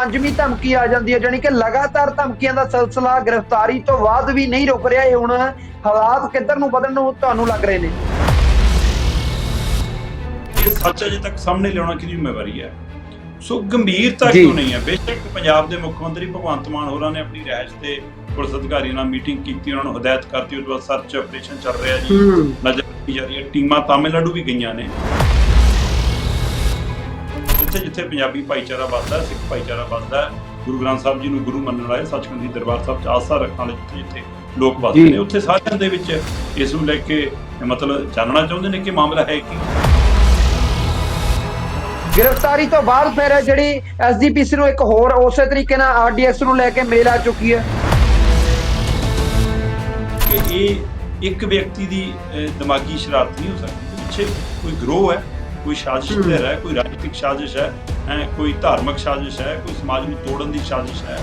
ਪੰਜਵੀਂ ਧਮਕੀ ਆ ਜਾਂਦੀ ਹੈ ਜਾਣੀ ਕਿ ਲਗਾਤਾਰ ਧਮਕੀਆਂ ਦਾ ਸਿਲਸਿਲਾ ਗ੍ਰਿਫਤਾਰੀ ਤੋਂ ਬਾਅਦ ਵੀ ਨਹੀਂ ਰੁਕ ਰਿਹਾ। ਇਹ ਹੁਣ ਹਾਲਾਤ ਕਿੱਧਰ ਨੂੰ ਵਧਣ ਨੂੰ ਤੁਹਾਨੂੰ ਲੱਗ ਰਹੇ ਨੇ? ਇਹ ਸੱਚ ਅਜੇ ਤੱਕ ਸਾਹਮਣੇ ਲਿਆਉਣਾ ਕਿਹਦੀ ਜ਼ਿੰਮੇਵਾਰੀ ਹੈ? ਸੋ ਗੰਭੀਰਤਾ। ਕਿਉਂ ਨਹੀਂ ਹੈ? ਬੇਸ਼ੱਕ ਪੰਜਾਬ ਦੇ ਮੁੱਖ ਮੰਤਰੀ ਭਗਵੰਤ ਮਾਨ ਹੋਰਾਂ ਨੇ ਆਪਣੀ ਰਿਹਾਇਸ਼ ਤੇ ਪੁਲਿਸ ਅਧਿਕਾਰੀਆਂ ਨਾਲ ਮੀਟਿੰਗ ਕੀਤੀ ਉਹਨਾਂ ਨੂੰ ਹਦਾਇਤ ਕਰਤੀ ਉਸ ਤੋਂ ਬਾਅਦ ਸਰਚ ਆਪਰੇਸ਼ਨ ਚੱਲ ਰਿਹਾ ਜੀ। ਨਜ਼ਰ ਰੱਖੀ ਜਾ ਰਹੀ ਹੈ। ਟੀਮਾਂ ਤਾਮਿਲਨਾਡੂ ਵੀ ਗਈਆਂ ਨੇ। ਜਿੱਥੇ ਜਿੱਥੇ ਪੰਜਾਬੀ ਭਾਈਚਾਰਾ ਵੱਸਦਾ ਸਿੱਖ ਭਾਈਚਾਰਾ ਵੱਸਦਾ ਗੁਰੂ ਗ੍ਰੰਥ ਸਾਹਿਬ ਜੀ ਨੂੰ ਗੁਰੂ ਮੰਨਣ ਵਾਲੇ ਸੱਚਖੰਡ ਦੀ ਦਰਬਾਰ ਸਾਹਿਬ ਚ ਆਸਥਾ ਰੱਖਣ ਵਾਲੇ ਜਿੱਥੇ ਜਿੱਥੇ ਲੋਕ ਵੱਸਦੇ। ਨੇ ਉੱਥੇ ਸਾਰਿਆਂ ਦੇ ਵਿੱਚ ਇਸ ਨੂੰ ਲੈ ਕੇ ਮਤਲਬ ਜਾਣਨਾ ਚਾਹੁੰਦੇ ਨੇ ਕਿ ਮਾਮਲਾ ਹੈ ਕੀ? ਗ੍ਰਿਫਤਾਰੀ ਤੋਂ ਬਾਅਦ ਫਿਰ ਜਿਹੜੀ ਐਸਜੀਪੀਸੀ ਨੂੰ ਇੱਕ ਹੋਰ ਉਸੇ ਤਰੀਕੇ ਨਾਲ ਆਰਡੀਐਕਸ ਨੂੰ ਲੈ ਕੇ ਮੇਲ ਆ ਚੁੱਕੀ ਹੈ। ਕਿ ਇਹ ਇੱਕ ਵਿਅਕਤੀ ਦੀ ਦਿਮਾਗੀ ਸ਼ਰਾਰਤ ਨਹੀਂ ਹੋ ਸਕਦੀ ਪਿੱਛੇ ਕੋਈ ਗਰੋਹ ਹੈ? ਕੋਈ ਸਾਜ਼ਿਸ਼। ਧਿਰ ਹੈ ਕੋਈ ਰਾਜਨੀਤਿਕ ਸਾਜ਼ਿਸ਼ ਹੈ ਹੈਂ, ਕੋਈ ਧਾਰਮਿਕ ਸਾਜ਼ਿਸ਼ ਹੈ ਕੋਈ ਸਮਾਜ ਨੂੰ ਤੋੜਨ ਦੀ ਸਾਜ਼ਿਸ਼ ਹੈ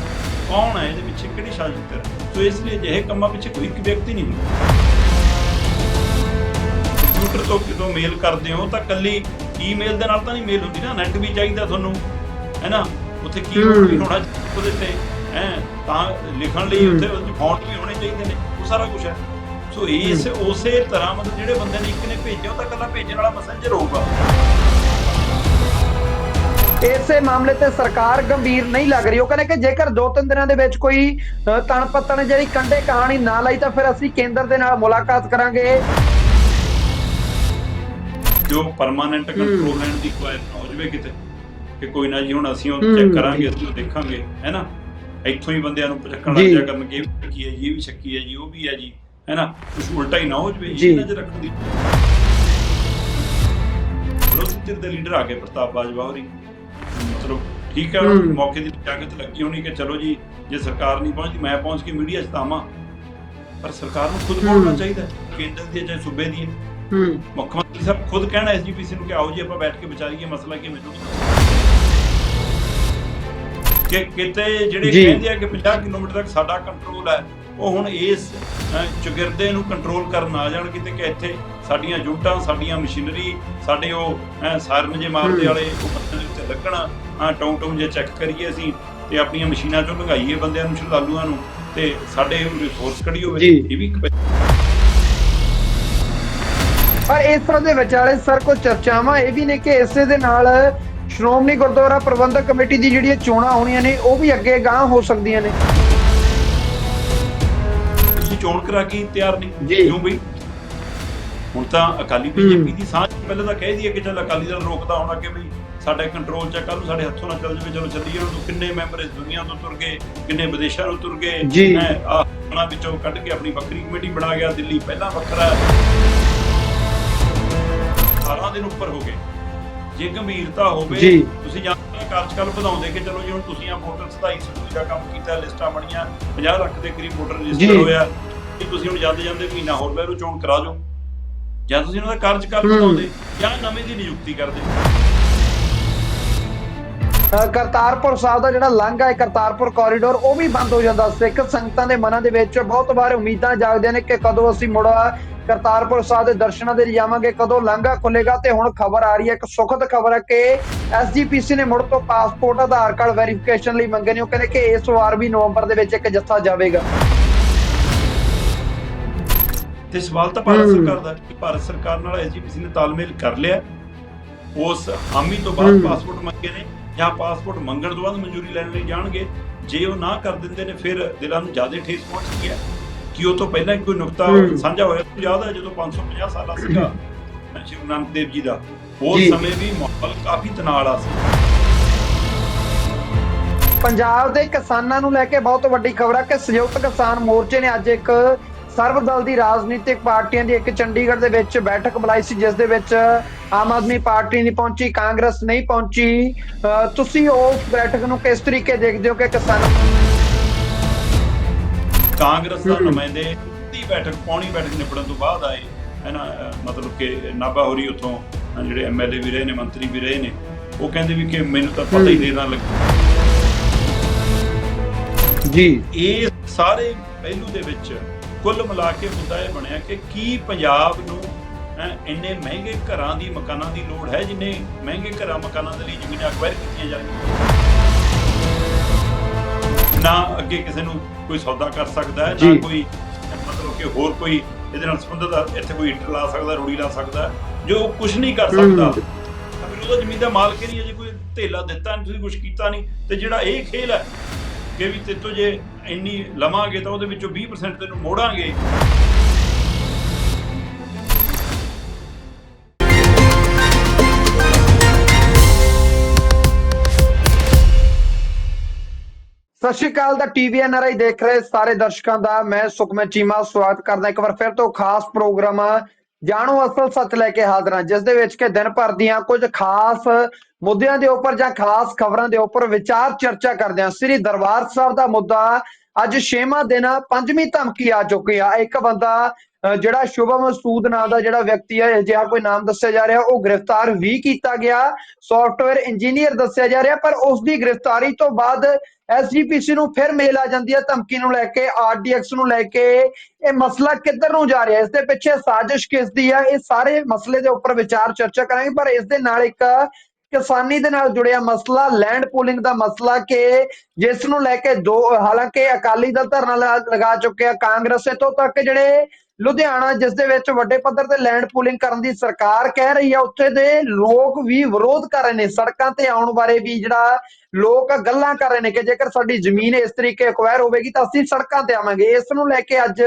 ਕੌਣ ਹੈ ਇਹਦੇ ਪਿੱਛੇ ਕਿਹੜੀ ਸਾਜ਼ਿਸ਼ ਧਿਰ ਹੈ? ਸੋ ਇਸ ਲਈ ਅਜਿਹੇ ਕੰਮਾਂ ਪਿੱਛੇ ਕੋਈ ਇੱਕ ਵਿਅਕਤੀ ਨਹੀਂ ਹੁੰਦਾ ਕੰਪਿਊਟਰ ਤੋਂ ਕਿਦੋਂ ਮੇਲ ਕਰਦੇ ਹੋ ਤਾਂ ਕੱਲੀ ਈਮੇਲ ਦੇ ਨਾਲ ਤਾਂ ਨਹੀਂ ਮੇਲ ਹੁੰਦੀ ਨਾ ਨੈਟ ਵੀ ਚਾਹੀਦਾ ਤੁਹਾਨੂੰ ਹੈ ਨਾ ਉੱਥੇ ਕੀਬੋਰਡ ਵੀ। ਹੋਣਾ ਚਾਹੀਦਾ ਉਹਦੇ ਤੇ ਹੈ ਤਾਂ ਲਿਖਣ ਲਈ। ਉੱਥੇ ਫੌਂਟ ਵੀ ਹੋਣੇ ਚਾਹੀਦੇ ਨੇ ਉਹ ਸਾਰਾ ਕੁਝ ਹੈ ਸੋ ਇਸ ਉਸੇ ਤਰ੍ਹਾਂ ਮਤਲਬ ਜਿਹੜੇ ਬੰਦੇ ਨੇ ਇੱਕ ਨੇ ਭੇਜਿਆ ਉਹ ਤਾਂ ਕੱਲਾ ਭੇਜਣ ਵਾਲਾ ਮੈਸੇਂਜਰ ਹੋਊਗਾ ਇਸੇ ਮਾਮਲੇ ਤੇ ਸਰਕਾਰ ਗੰਭੀਰ ਨਹੀਂ ਲੱਗ ਰਹੀ ਉਹ ਕਹਿੰਦੇ ਕਿ ਜੇਕਰ ਦੋ ਤਿੰਨ ਦਿਨਾਂ ਦੇ ਵਿੱਚ ਕੋਈ ਅ, ਤਣ ਪੱਤਣ ਜਿਹੜੀ ਕੰਡੇ ਕਹਾਣੀ ਨਾ ਲਾਈ ਤਾਂ ਫਿਰ ਅਸੀਂ ਕੇਂਦਰ ਦੇ ਨਾਲ ਮੁਲਾਕਾਤ ਕਰਾਂਗੇ ਜੋ ਪਰਮਾਨੈਂਟ। ਕੰਟਰੋਲ ਲੈਣ ਦੀ ਕੋਈ ਨਾ ਹੋ ਜਵੇ ਕਿਤੇ ਕਿ ਕੋਈ ਨਾ ਜੀ ਹੁਣ ਅਸੀਂ ਉਹ ਚੈੱਕ ਕਰਾਂਗੇ। ਅਸੀਂ ਉਹ ਦੇਖਾਂਗੇ ਹੈ ਨਾ ਇੱਥੋਂ ਹੀ ਬੰਦਿਆਂ ਨੂੰ ਪਚੱਕਣ ਜੀ। ਲੱਗ ਜਾ ਕਰਨਗੇ ਸ਼ੱਕੀ ਹੈ ਜੀ ਇਹ ਵੀ ਸ਼ੱਕੀ ਹੈ ਜੀ ਉਹ ਵੀ ਹੈ ਜੀ ਹੈ ਨਾ ਕੁਝ ਉਲਟਾ ਹੀ ਨਾ ਹੋ ਜਵੇ ਜੀ। ਇਹ ਨਜ਼ਰ ਰੱਖਣ ਦੀ ਵਿਰੋਧੀ ਧਿਰ ਦੇ ਲੀਡਰ ਆ ਗਏ ਪ੍ਰਤਾਪ ਬਾਜਵਾ ਹੋਰੀ ਮਤਲਬ ਠੀਕ ਹੈ। ਮੌਕੇ ਦੀ ਜਾਗਤ ਲੱਗੀ ਹੋਣੀ ਕਿ ਚਲੋ ਜੀ ਜੇ ਸਰਕਾਰ ਨਹੀਂ ਪਹੁੰਚਦੀ ਮੈਂ ਪਹੁੰਚ ਕੇ ਮੀਡੀਆ 'ਚ ਤਾਵਾਂ ਪਰ ਸਰਕਾਰ ਨੂੰ ਖੁਦ। ਬੋਲਣਾ ਚਾਹੀਦਾ ਕੇਂਦਰ ਦੀ ਚਾਹੇ ਸੂਬੇ ਦੀ ਮੁੱਖ ਮੰਤਰੀ ਸਾਹਿਬ ਖੁਦ ਕਹਿਣਾ ਐਸਜੀਪੀਸੀ ਨੂੰ ਕਿ ਆਓ ਜੀ ਆਪਾਂ ਬੈਠ ਕੇ ਵਿਚਾਰੀਏ ਮਸਲਾ ਕੀ ਮੈਨੂੰ ਕਿ ਕਿਤੇ ਜਿਹੜੇ ਜੀ। ਕਹਿੰਦੇ ਆ ਕਿ 50 ਕਿਲੋਮੀਟਰ ਤੱਕ ਸਾਡਾ ਕੰਟਰੋਲ ਹੈ ਉਹ ਹੁਣ ਇਸ ਚੁਗਿਰਦੇ ਨੂੰ ਕੰਟਰੋਲ ਕਰਨ ਆ ਜਾਣ ਕਿਤੇ ਕਿ ਇੱਥੇ ਸਾਡੀਆਂ ਜੁਟਾਂ ਸਾਡੀਆਂ ਮਸ਼ੀਨਰੀ ਸਾਡੇ ਉਹ ਅਹ, ਸਾਇਰਨ ਜੇ ਮਾਰਦੇ। ਵਾਲੇ ਉਹ ਦੇ ਉੱਤੇ ਲੱਗਣ ਆ ਟੌਂ ਟੌਂ ਜੇ ਚੈੱਕ ਕਰੀਏ ਅਸੀਂ ਤੇ ਆਪਣੀਆਂ ਮਸ਼ੀਨਾਂ ਚੋਂ ਲੰਘਾਈਏ ਬੰਦਿਆਂ ਨੂੰ ਸ਼ਰਧਾਲੂਆਂ ਨੂੰ ਤੇ ਸਾਡੇ ਰਿਸੋਰਸ ਕੜੀ ਹੋਵੇ। ਇਹ ਵੀ ਇੱਕ ਪਰ ਇਸ ਤਰ੍ਹਾਂ ਦੇ ਵਿਚਾਲੇ ਸਰ ਕੁਝ ਚਰਚਾਵਾਂ ਇਹ ਵੀ ਨੇ ਕਿ ਇਸੇ ਦੇ ਨਾਲ ਸ਼੍ਰੋਮਣੀ ਗੁਰਦੁਆਰਾ ਪ੍ਰਬੰਧਕ ਕਮੇਟੀ ਦੀ ਜਿਹੜੀਆਂ ਚੋਣਾਂ ਹੋਣੀਆਂ ਨੇ ਉਹ ਵੀ ਅੱਗੇ ਗਾਂਹ ਹੋ ਸਕਦੀਆਂ ਨੇ ਤੁਸੀਂ ਚੋਣ ਕਰਾ ਕੇ ਤਿਆਰ ਨਹੀਂ। ਕਿਉਂ ਬਈ? ਹੁਣ ਤਾਂ ਅਕਾਲੀ ਬੀਜੇਪੀ ਦੀ ਸਾਂਝ ਪਹਿਲਾਂ ਤਾਂ ਕਹਿ ਦਈਏ ਕਿ ਚੱਲ ਅਕਾਲੀ ਦਲ ਰੋਕਦਾ ਹੋਣਾ ਕਿ ਬਈ ਸਾਡੇ ਕੰਟਰੋਲ ਚ ਕੱਲ ਨੂੰ ਸਾਡੇ ਹੱਥੋਂ ਨਾ ਚੱਲ ਜਾਵੇ ਚਲੋ ਚੱਲੀਏ ਹੁਣ ਕਿੰਨੇ ਮੈਂਬਰ ਇਸ ਦੁਨੀਆ ਤੋਂ ਤੁਰ ਗਏ ਕਿੰਨੇ ਵਿਦੇਸ਼ਾਂ ਨੂੰ ਤੁਰ ਗਏ? ਉਹਨਾਂ ਵਿੱਚੋਂ ਕੱਢ ਕੇ ਆਪਣੀ ਵੱਖਰੀ ਕਮੇਟੀ ਬਣਾ ਗਿਆ ਦਿੱਲੀ ਪਹਿਲਾਂ ਵੱਖਰਾ। 18 ਦਿਨ ਉੱਪਰ ਹੋ ਗਏ। ਜੇ ਗੰਭੀਰਤਾ ਹੋਵੇ। ਤੁਸੀਂ ਜਾਂ ਤਾਂ ਕਾਰਜਕਾਲ ਵਧਾਉਂਦੇ ਕਿ ਚਲੋ ਜੀ ਹੁਣ ਤੁਸੀਂ ਆ ਵੋਟਰ ਸਦਾਈ ਸਦੂਈ ਦਾ ਕੰਮ ਕੀਤਾ ਲਿਸਟਾਂ ਬਣੀਆਂ 50 ਲੱਖ ਦੇ ਕਰੀਬ ਵੋਟਰ। ਰਜਿਸਟਰ ਹੋਇਆ ਕਿ ਤੁਸੀਂ ਹੁਣ ਜਾਂਦੇ ਜਾਂਦੇ ਮਹੀਨਾ ਹੋਰ ਲੈ ਲਓ ਚੋਣ ਕਰਾ ਦਿਓ। ਜਾਂ ਤੁਸੀਂ ਉਹਨਾਂ ਦਾ ਕਾਰਜਕਾਲ। ਵਧਾਉਂਦੇ ਜਾਂ ਨਵੇਂ ਦੀ ਨਿਯੁਕਤੀ ਕਰਦੇ ਕਰਤਾਰਪੁਰ ਸਾਹਿਬ ਦਾ ਜਿਹੜਾ ਲਾਂਘਾ ਹੈ ਕਰਤਾਰਪੁਰ ਕੋਰੀਡੋਰ ਉਹ ਵੀ ਬੰਦ ਹੋ ਜਾਂਦਾ ਸਿੱਖ ਸੰਗਤਾਂ ਦੇ ਮਨਾਂ ਦੇ ਵਿੱਚ ਬਹੁਤ ਵਾਰ ਉਮੀਦਾਂ ਜਾਗਦੀਆਂ ਨੇ ਕਿ ਕਦੋਂ ਅਸੀਂ ਮੁੜ ਕਰਤਾਰਪੁਰ ਸਾਹਿਬ ਦੇ ਦਰਸ਼ਨਾਂ ਦੇ ਲਈ ਜਾਵਾਂਗੇ ਕਦੋਂ ਲਾਂਘਾ ਖੁੱਲੇਗਾ ਤੇ ਹੁਣ ਖਬਰ ਆ ਰਹੀ ਹੈ ਇੱਕ ਸੁਖਦ ਖਬਰ ਹੈ ਕਿ ਐਸਜੀਪੀਸੀ ਨੇ ਮੁੜ ਤੋਂ ਪਾਸਪੋਰਟ ਆਧਾਰ ਕਾਰਡ ਵੈਰੀਫਿਕੇਸ਼ਨ ਲਈ ਮੰਗੇ ਨੇ। ਉਹ ਕਹਿੰਦੇ ਕਿ ਇਸ ਵਾਰ ਵੀ ਨਵੰਬਰ ਦੇ ਵਿੱਚ ਇੱਕ ਜੱਥਾ ਜਾਵੇਗਾ। ਤੇ ਸਵਾਲ ਤਾਂ ਭਾਰਤ। ਸਰਕਾਰ ਦਾ ਕਿ ਭਾਰਤ ਸਰਕਾਰ ਨਾਲ ਐਸਜੀਪੀਸੀ ਨੇ ਤਾਲਮੇਲ ਕਰ ਲਿਆ ਉਸ ਹਾਮੀ ਤੋਂ ਬਾਅਦ। ਪਾਸਪੋਰਟ ਮੰਗੇ ਨੇ ਜਾਂ ਪਾਸਪੋਰਟ ਮੰਗਣ ਤੋਂ ਬਾਅਦ ਮਨਜ਼ੂਰੀ ਲੈਣ ਲਈ ਜਾਣਗੇ ਜੇ ਉਹ ਨਾ ਕਰ ਦਿੰਦੇ ਨੇ ਫਿਰ ਦਿਲਾਂ ਨੂੰ ਜ਼ਿਆਦਾ ਠੇਸ ਪਹੁੰਚਦੀ ਹੈ ਕਿ ਉਹ ਤੋਂ ਪਹਿਲਾਂ ਕੋਈ ਨੁਕਤਾ। ਸਾਂਝਾ ਹੋਇਆ ਤੁਹਾਨੂੰ ਯਾਦ ਹੈ ਜਦੋਂ 550 ਸਾਲਾ ਸੀਗਾ ਸ਼੍ਰੀ ਗੁਰੂ ਨਾਨਕ ਦੇਵ ਜੀ ਦਾ ਉਸ। ਸਮੇਂ ਵੀ ਮਾਹੌਲ ਕਾਫੀ ਤਣਾਅ ਵਾਲਾ ਸੀ ਪੰਜਾਬ ਦੇ ਕਿਸਾਨਾਂ ਨੂੰ ਲੈ ਕੇ ਬਹੁਤ ਵੱਡੀ ਖਬਰ ਹੈ ਕਿ ਸੰਯੁਕਤ ਕਿਸਾਨ ਮੋਰਚੇ ਨੇ ਅੱਜ ਇੱਕ ਸਰਬਦਲ ਦੀ ਰਾਜਨੀਤਿਕ ਪਾਰਟੀਆਂ ਦੀ ਇੱਕ ਚੰਡੀਗੜ੍ਹ ਦੇ ਵਿੱਚ ਬੈਠਕ ਬੁਲਾਈ ਸੀ ਜਿਸ ਦੇ ਵਿੱਚ ਆਮ ਆਦਮੀ ਪਾਰਟੀ ਨਹੀਂ ਪਹੁੰਚੀ ਕਾਂਗਰਸ ਨਹੀਂ ਪਹੁੰਚੀ ਤੁਸੀਂ ਉਸ ਬੈਠਕ ਨੂੰ ਕਿਸ ਤਰੀਕੇ ਦੇਖਦੇ ਹੋ ਕਿ ਕਿਸਾਨ ਕਾਂਗਰਸ ਦਾ। ਨੁਮਾਇੰਦੇ ਦੀ ਬੈਠਕ ਪੌਣੀ ਬੈਠਕ ਨਿਬੜਨ ਤੋਂ ਬਾਅਦ ਆਏ ਹੈ ਨਾ ਮਤਲਬ ਕਿ ਨਾਭਾ ਹੋਰੀ ਉਥੋਂ ਜਿਹੜੇ ਐਮਐਲਏ ਵੀ ਰਹੇ ਨੇ ਮੰਤਰੀ ਵੀ ਰਹੇ ਨੇ ਉਹ ਕਹਿੰਦੇ ਵੀ ਕਿ ਮੈਨੂੰ ਤਾਂ ਪਤਾ ਹੀ ਹੂੰ। ਨਹੀਂ ਨਾ ਲੱਗਾ ਜੀ ਇਹ ਸਾਰੇ ਪਹਿਲੂ ਦੇ ਵਿੱਚ ਕੁੱਲ ਮਿਲਾ ਕੇ ਮੁੱਦਾ ਇਹ ਬਣਿਆ ਕਿ ਕੀ ਪੰਜਾਬ ਨੂੰ ਇੰਨੇ ਮਹਿੰਗੇ ਘਰਾਂ ਦੀ ਮਕਾਨਾਂ ਦੀ ਲੋੜ ਹੈ ਜਿੰਨੇ ਮਹਿੰਗੇ ਘਰਾਂ ਮਕਾਨਾਂ ਦੇ ਲਈ ਜ਼ਮੀਨਾਂ ਅਕਵਾਇਰ ਕੀਤੀਆਂ ਜਾਣਗੀਆਂ ਨਾ ਅੱਗੇ ਕਿਸੇ ਨੂੰ ਕੋਈ ਸੌਦਾ ਕਰ ਸਕਦਾ ਹੈ ਜੀ। ਨਾ ਕੋਈ ਮਤਲਬ ਕਿ ਹੋਰ ਕੋਈ ਇਹਦੇ ਨਾਲ ਸੰਬੰਧਿਤ ਇੱਥੇ ਕੋਈ ਇੰਟਰ ਲਾ ਸਕਦਾ ਰੂੜੀ ਲਾ ਸਕਦਾ ਜੋ ਕੁਝ ਨਹੀਂ ਕਰ ਸਕਦਾ। ਫਿਰ ਉਹਦਾ ਜ਼ਮੀਨ ਦਾ ਮਾਲਕ ਹੀ ਨਹੀਂ ਹੈ ਜੇ ਕੋਈ ਧੇਲਾ ਦਿੱਤਾ ਨਹੀਂ ਤੁਸੀਂ ਕੁਝ ਕੀਤਾ ਨਹੀਂ ਤੇ ਜਿਹੜਾ ਇਹ ਖੇਲ ਹੈ ਕਿ ਵੀ ਤੇਤੋਂ ਜੇ ਇੰਨੀ ਲਵਾਂਗੇ ਤਾਂ ਉਹਦੇ ਵਿੱਚੋਂ 20% ਤੈਨੂੰ ਮੋੜਾਂਗੇ। ਸਤਿ ਸ਼੍ਰੀ ਅਕਾਲ, ਦਾ ਟੀਵੀ ਐਨਆਰਆਈ ਦੇਖ ਰਹੇ ਸਾਰੇ ਦਰਸ਼ਕਾਂ ਦਾ, ਮੈਂ ਸੁਖਮਨ ਚੀਮਾ, ਸਵਾਗਤ ਕਰਦਾ ਇੱਕ ਵਾਰ ਫਿਰ ਤੋਂ ਖਾਸ ਪ੍ਰੋਗਰਾਮ ਜਾਣੋ ਅਸਲ ਸੱਚ ਲੈ ਕੇ ਹਾਜ਼ਰ ਹਾਂ, ਜਿਸ ਦੇ ਵਿੱਚ ਕਿ ਦਿਨ ਭਰ ਦੀਆਂ ਕੁਝ ਖਾਸ ਮੁੱਦਿਆਂ ਦੇ ਉੱਪਰ ਜਾਂ ਖਾਸ ਖਬਰਾਂ ਦੇ ਉੱਪਰ ਵਿਚਾਰ ਚਰਚਾ ਕਰਦੇ ਹਾਂ। ਸ੍ਰੀ ਦਰਬਾਰ ਸਾਹਿਬ ਦਾ ਮੁੱਦਾ ਅੱਜ ਛੇਵਾਂ ਦਿਨ ਪੰਜਵੀਂ ਧਮਕੀ ਆ ਚੁੱਕੀ ਆ। ਇੱਕ ਬੰਦਾ ਜਿਹੜਾ ਸ਼ੁਭਮ ਸੂਦ ਨਾਂ ਦਾ ਜਿਹੜਾ ਵਿਅਕਤੀ ਹੈ, ਅਜਿਹਾ ਕੋਈ ਨਾਮ ਦੱਸਿਆ ਜਾ ਰਿਹਾ, ਉਹ ਗ੍ਰਿਫਤਾਰ ਵੀ ਕੀਤਾ ਗਿਆ। ਸੌਫਟਵੇਅਰ ਇੰਜੀਨੀਅਰ ਦੱਸਿਆ ਜਾ ਰਿਹਾ, ਪਰ ਉਸ ਦੀ ਗ੍ਰਿਫਤਾਰੀ ਤੋਂ ਬਾਅਦ ਐਸਜੀਪੀਸੀ ਨੂੰ ਫਿਰ ਮੇਲ ਆ ਜਾਂਦੀ ਹੈ, ਧਮਕੀ ਨੂੰ ਲੈ ਕੇ ਆਰਡੀਐਕਸ ਨੂੰ ਲੈ ਕੇ। ਇਹ ਮਸਲਾ ਕਿੱਧਰ ਨੂੰ ਜਾ ਰਿਹਾ? ਇਸ ਦੇ ਪਿੱਛੇ ਸਾਜ਼ਿਸ਼ ਕਿਸ ਦੀ ਹੈ? ਇਹ ਸਾਰੇ ਮਸਲੇ ਦੇ ਉੱਪਰ ਵਿਚਾਰ ਚਰਚਾ ਕਰਾਂਗੇ, ਪਰ ਇਸ ਦੇ ਨਾਲ ਇੱਕ ਕਿਸਾਨੀ ਦੇ ਨਾਲ ਜੁੜਿਆ ਮਸਲਾ ਲੈਂਡ ਪੂਲਿੰਗ ਦਾ ਮਸਲਾ ਕਿ ਜਿਸ ਨੂੰ ਲੈ ਕੇ ਦੋ, ਹਾਲਾਂਕਿ ਅਕਾਲੀ ਦਲ ਧਰਨਾ ਲਾ- ਲਗਾ ਚੁੱਕਿਆ, ਕਾਂਗਰਸ ਤੋਂ ਤੱਕ ਜਿਹੜੇ ਲੁਧਿਆਣਾ, ਜਿਸ ਦੇ ਵਿੱਚ ਵੱਡੇ ਪੱਧਰ ਤੇ ਲੈਂਡ ਪੂਲਿੰਗ ਕਰਨ ਦੀ ਸਰਕਾਰ ਕਹਿ ਰਹੀ ਹੈ ਉੱਥੇ ਦੇ ਲੋਕ ਵੀ ਵਿਰੋਧ ਕਰ ਰਹੇ ਨੇ। ਸੜਕਾਂ ਤੇ ਆਉਣ ਬਾਰੇ ਵੀ ਜਿਹੜਾ ਲੋਕ ਗੱਲਾਂ ਕਰ ਰਹੇ ਨੇ ਕਿ ਜੇਕਰ ਸਾਡੀ ਜ਼ਮੀਨ ਇਸ ਤਰੀਕੇ ਅਕਵਾਇਰ ਹੋਵੇਗੀ ਤਾਂ ਅਸੀਂ ਸੜਕਾਂ ਤੇ ਆਵਾਂਗੇ। ਇਸ ਨੂੰ ਲੈ ਕੇ ਅੱਜ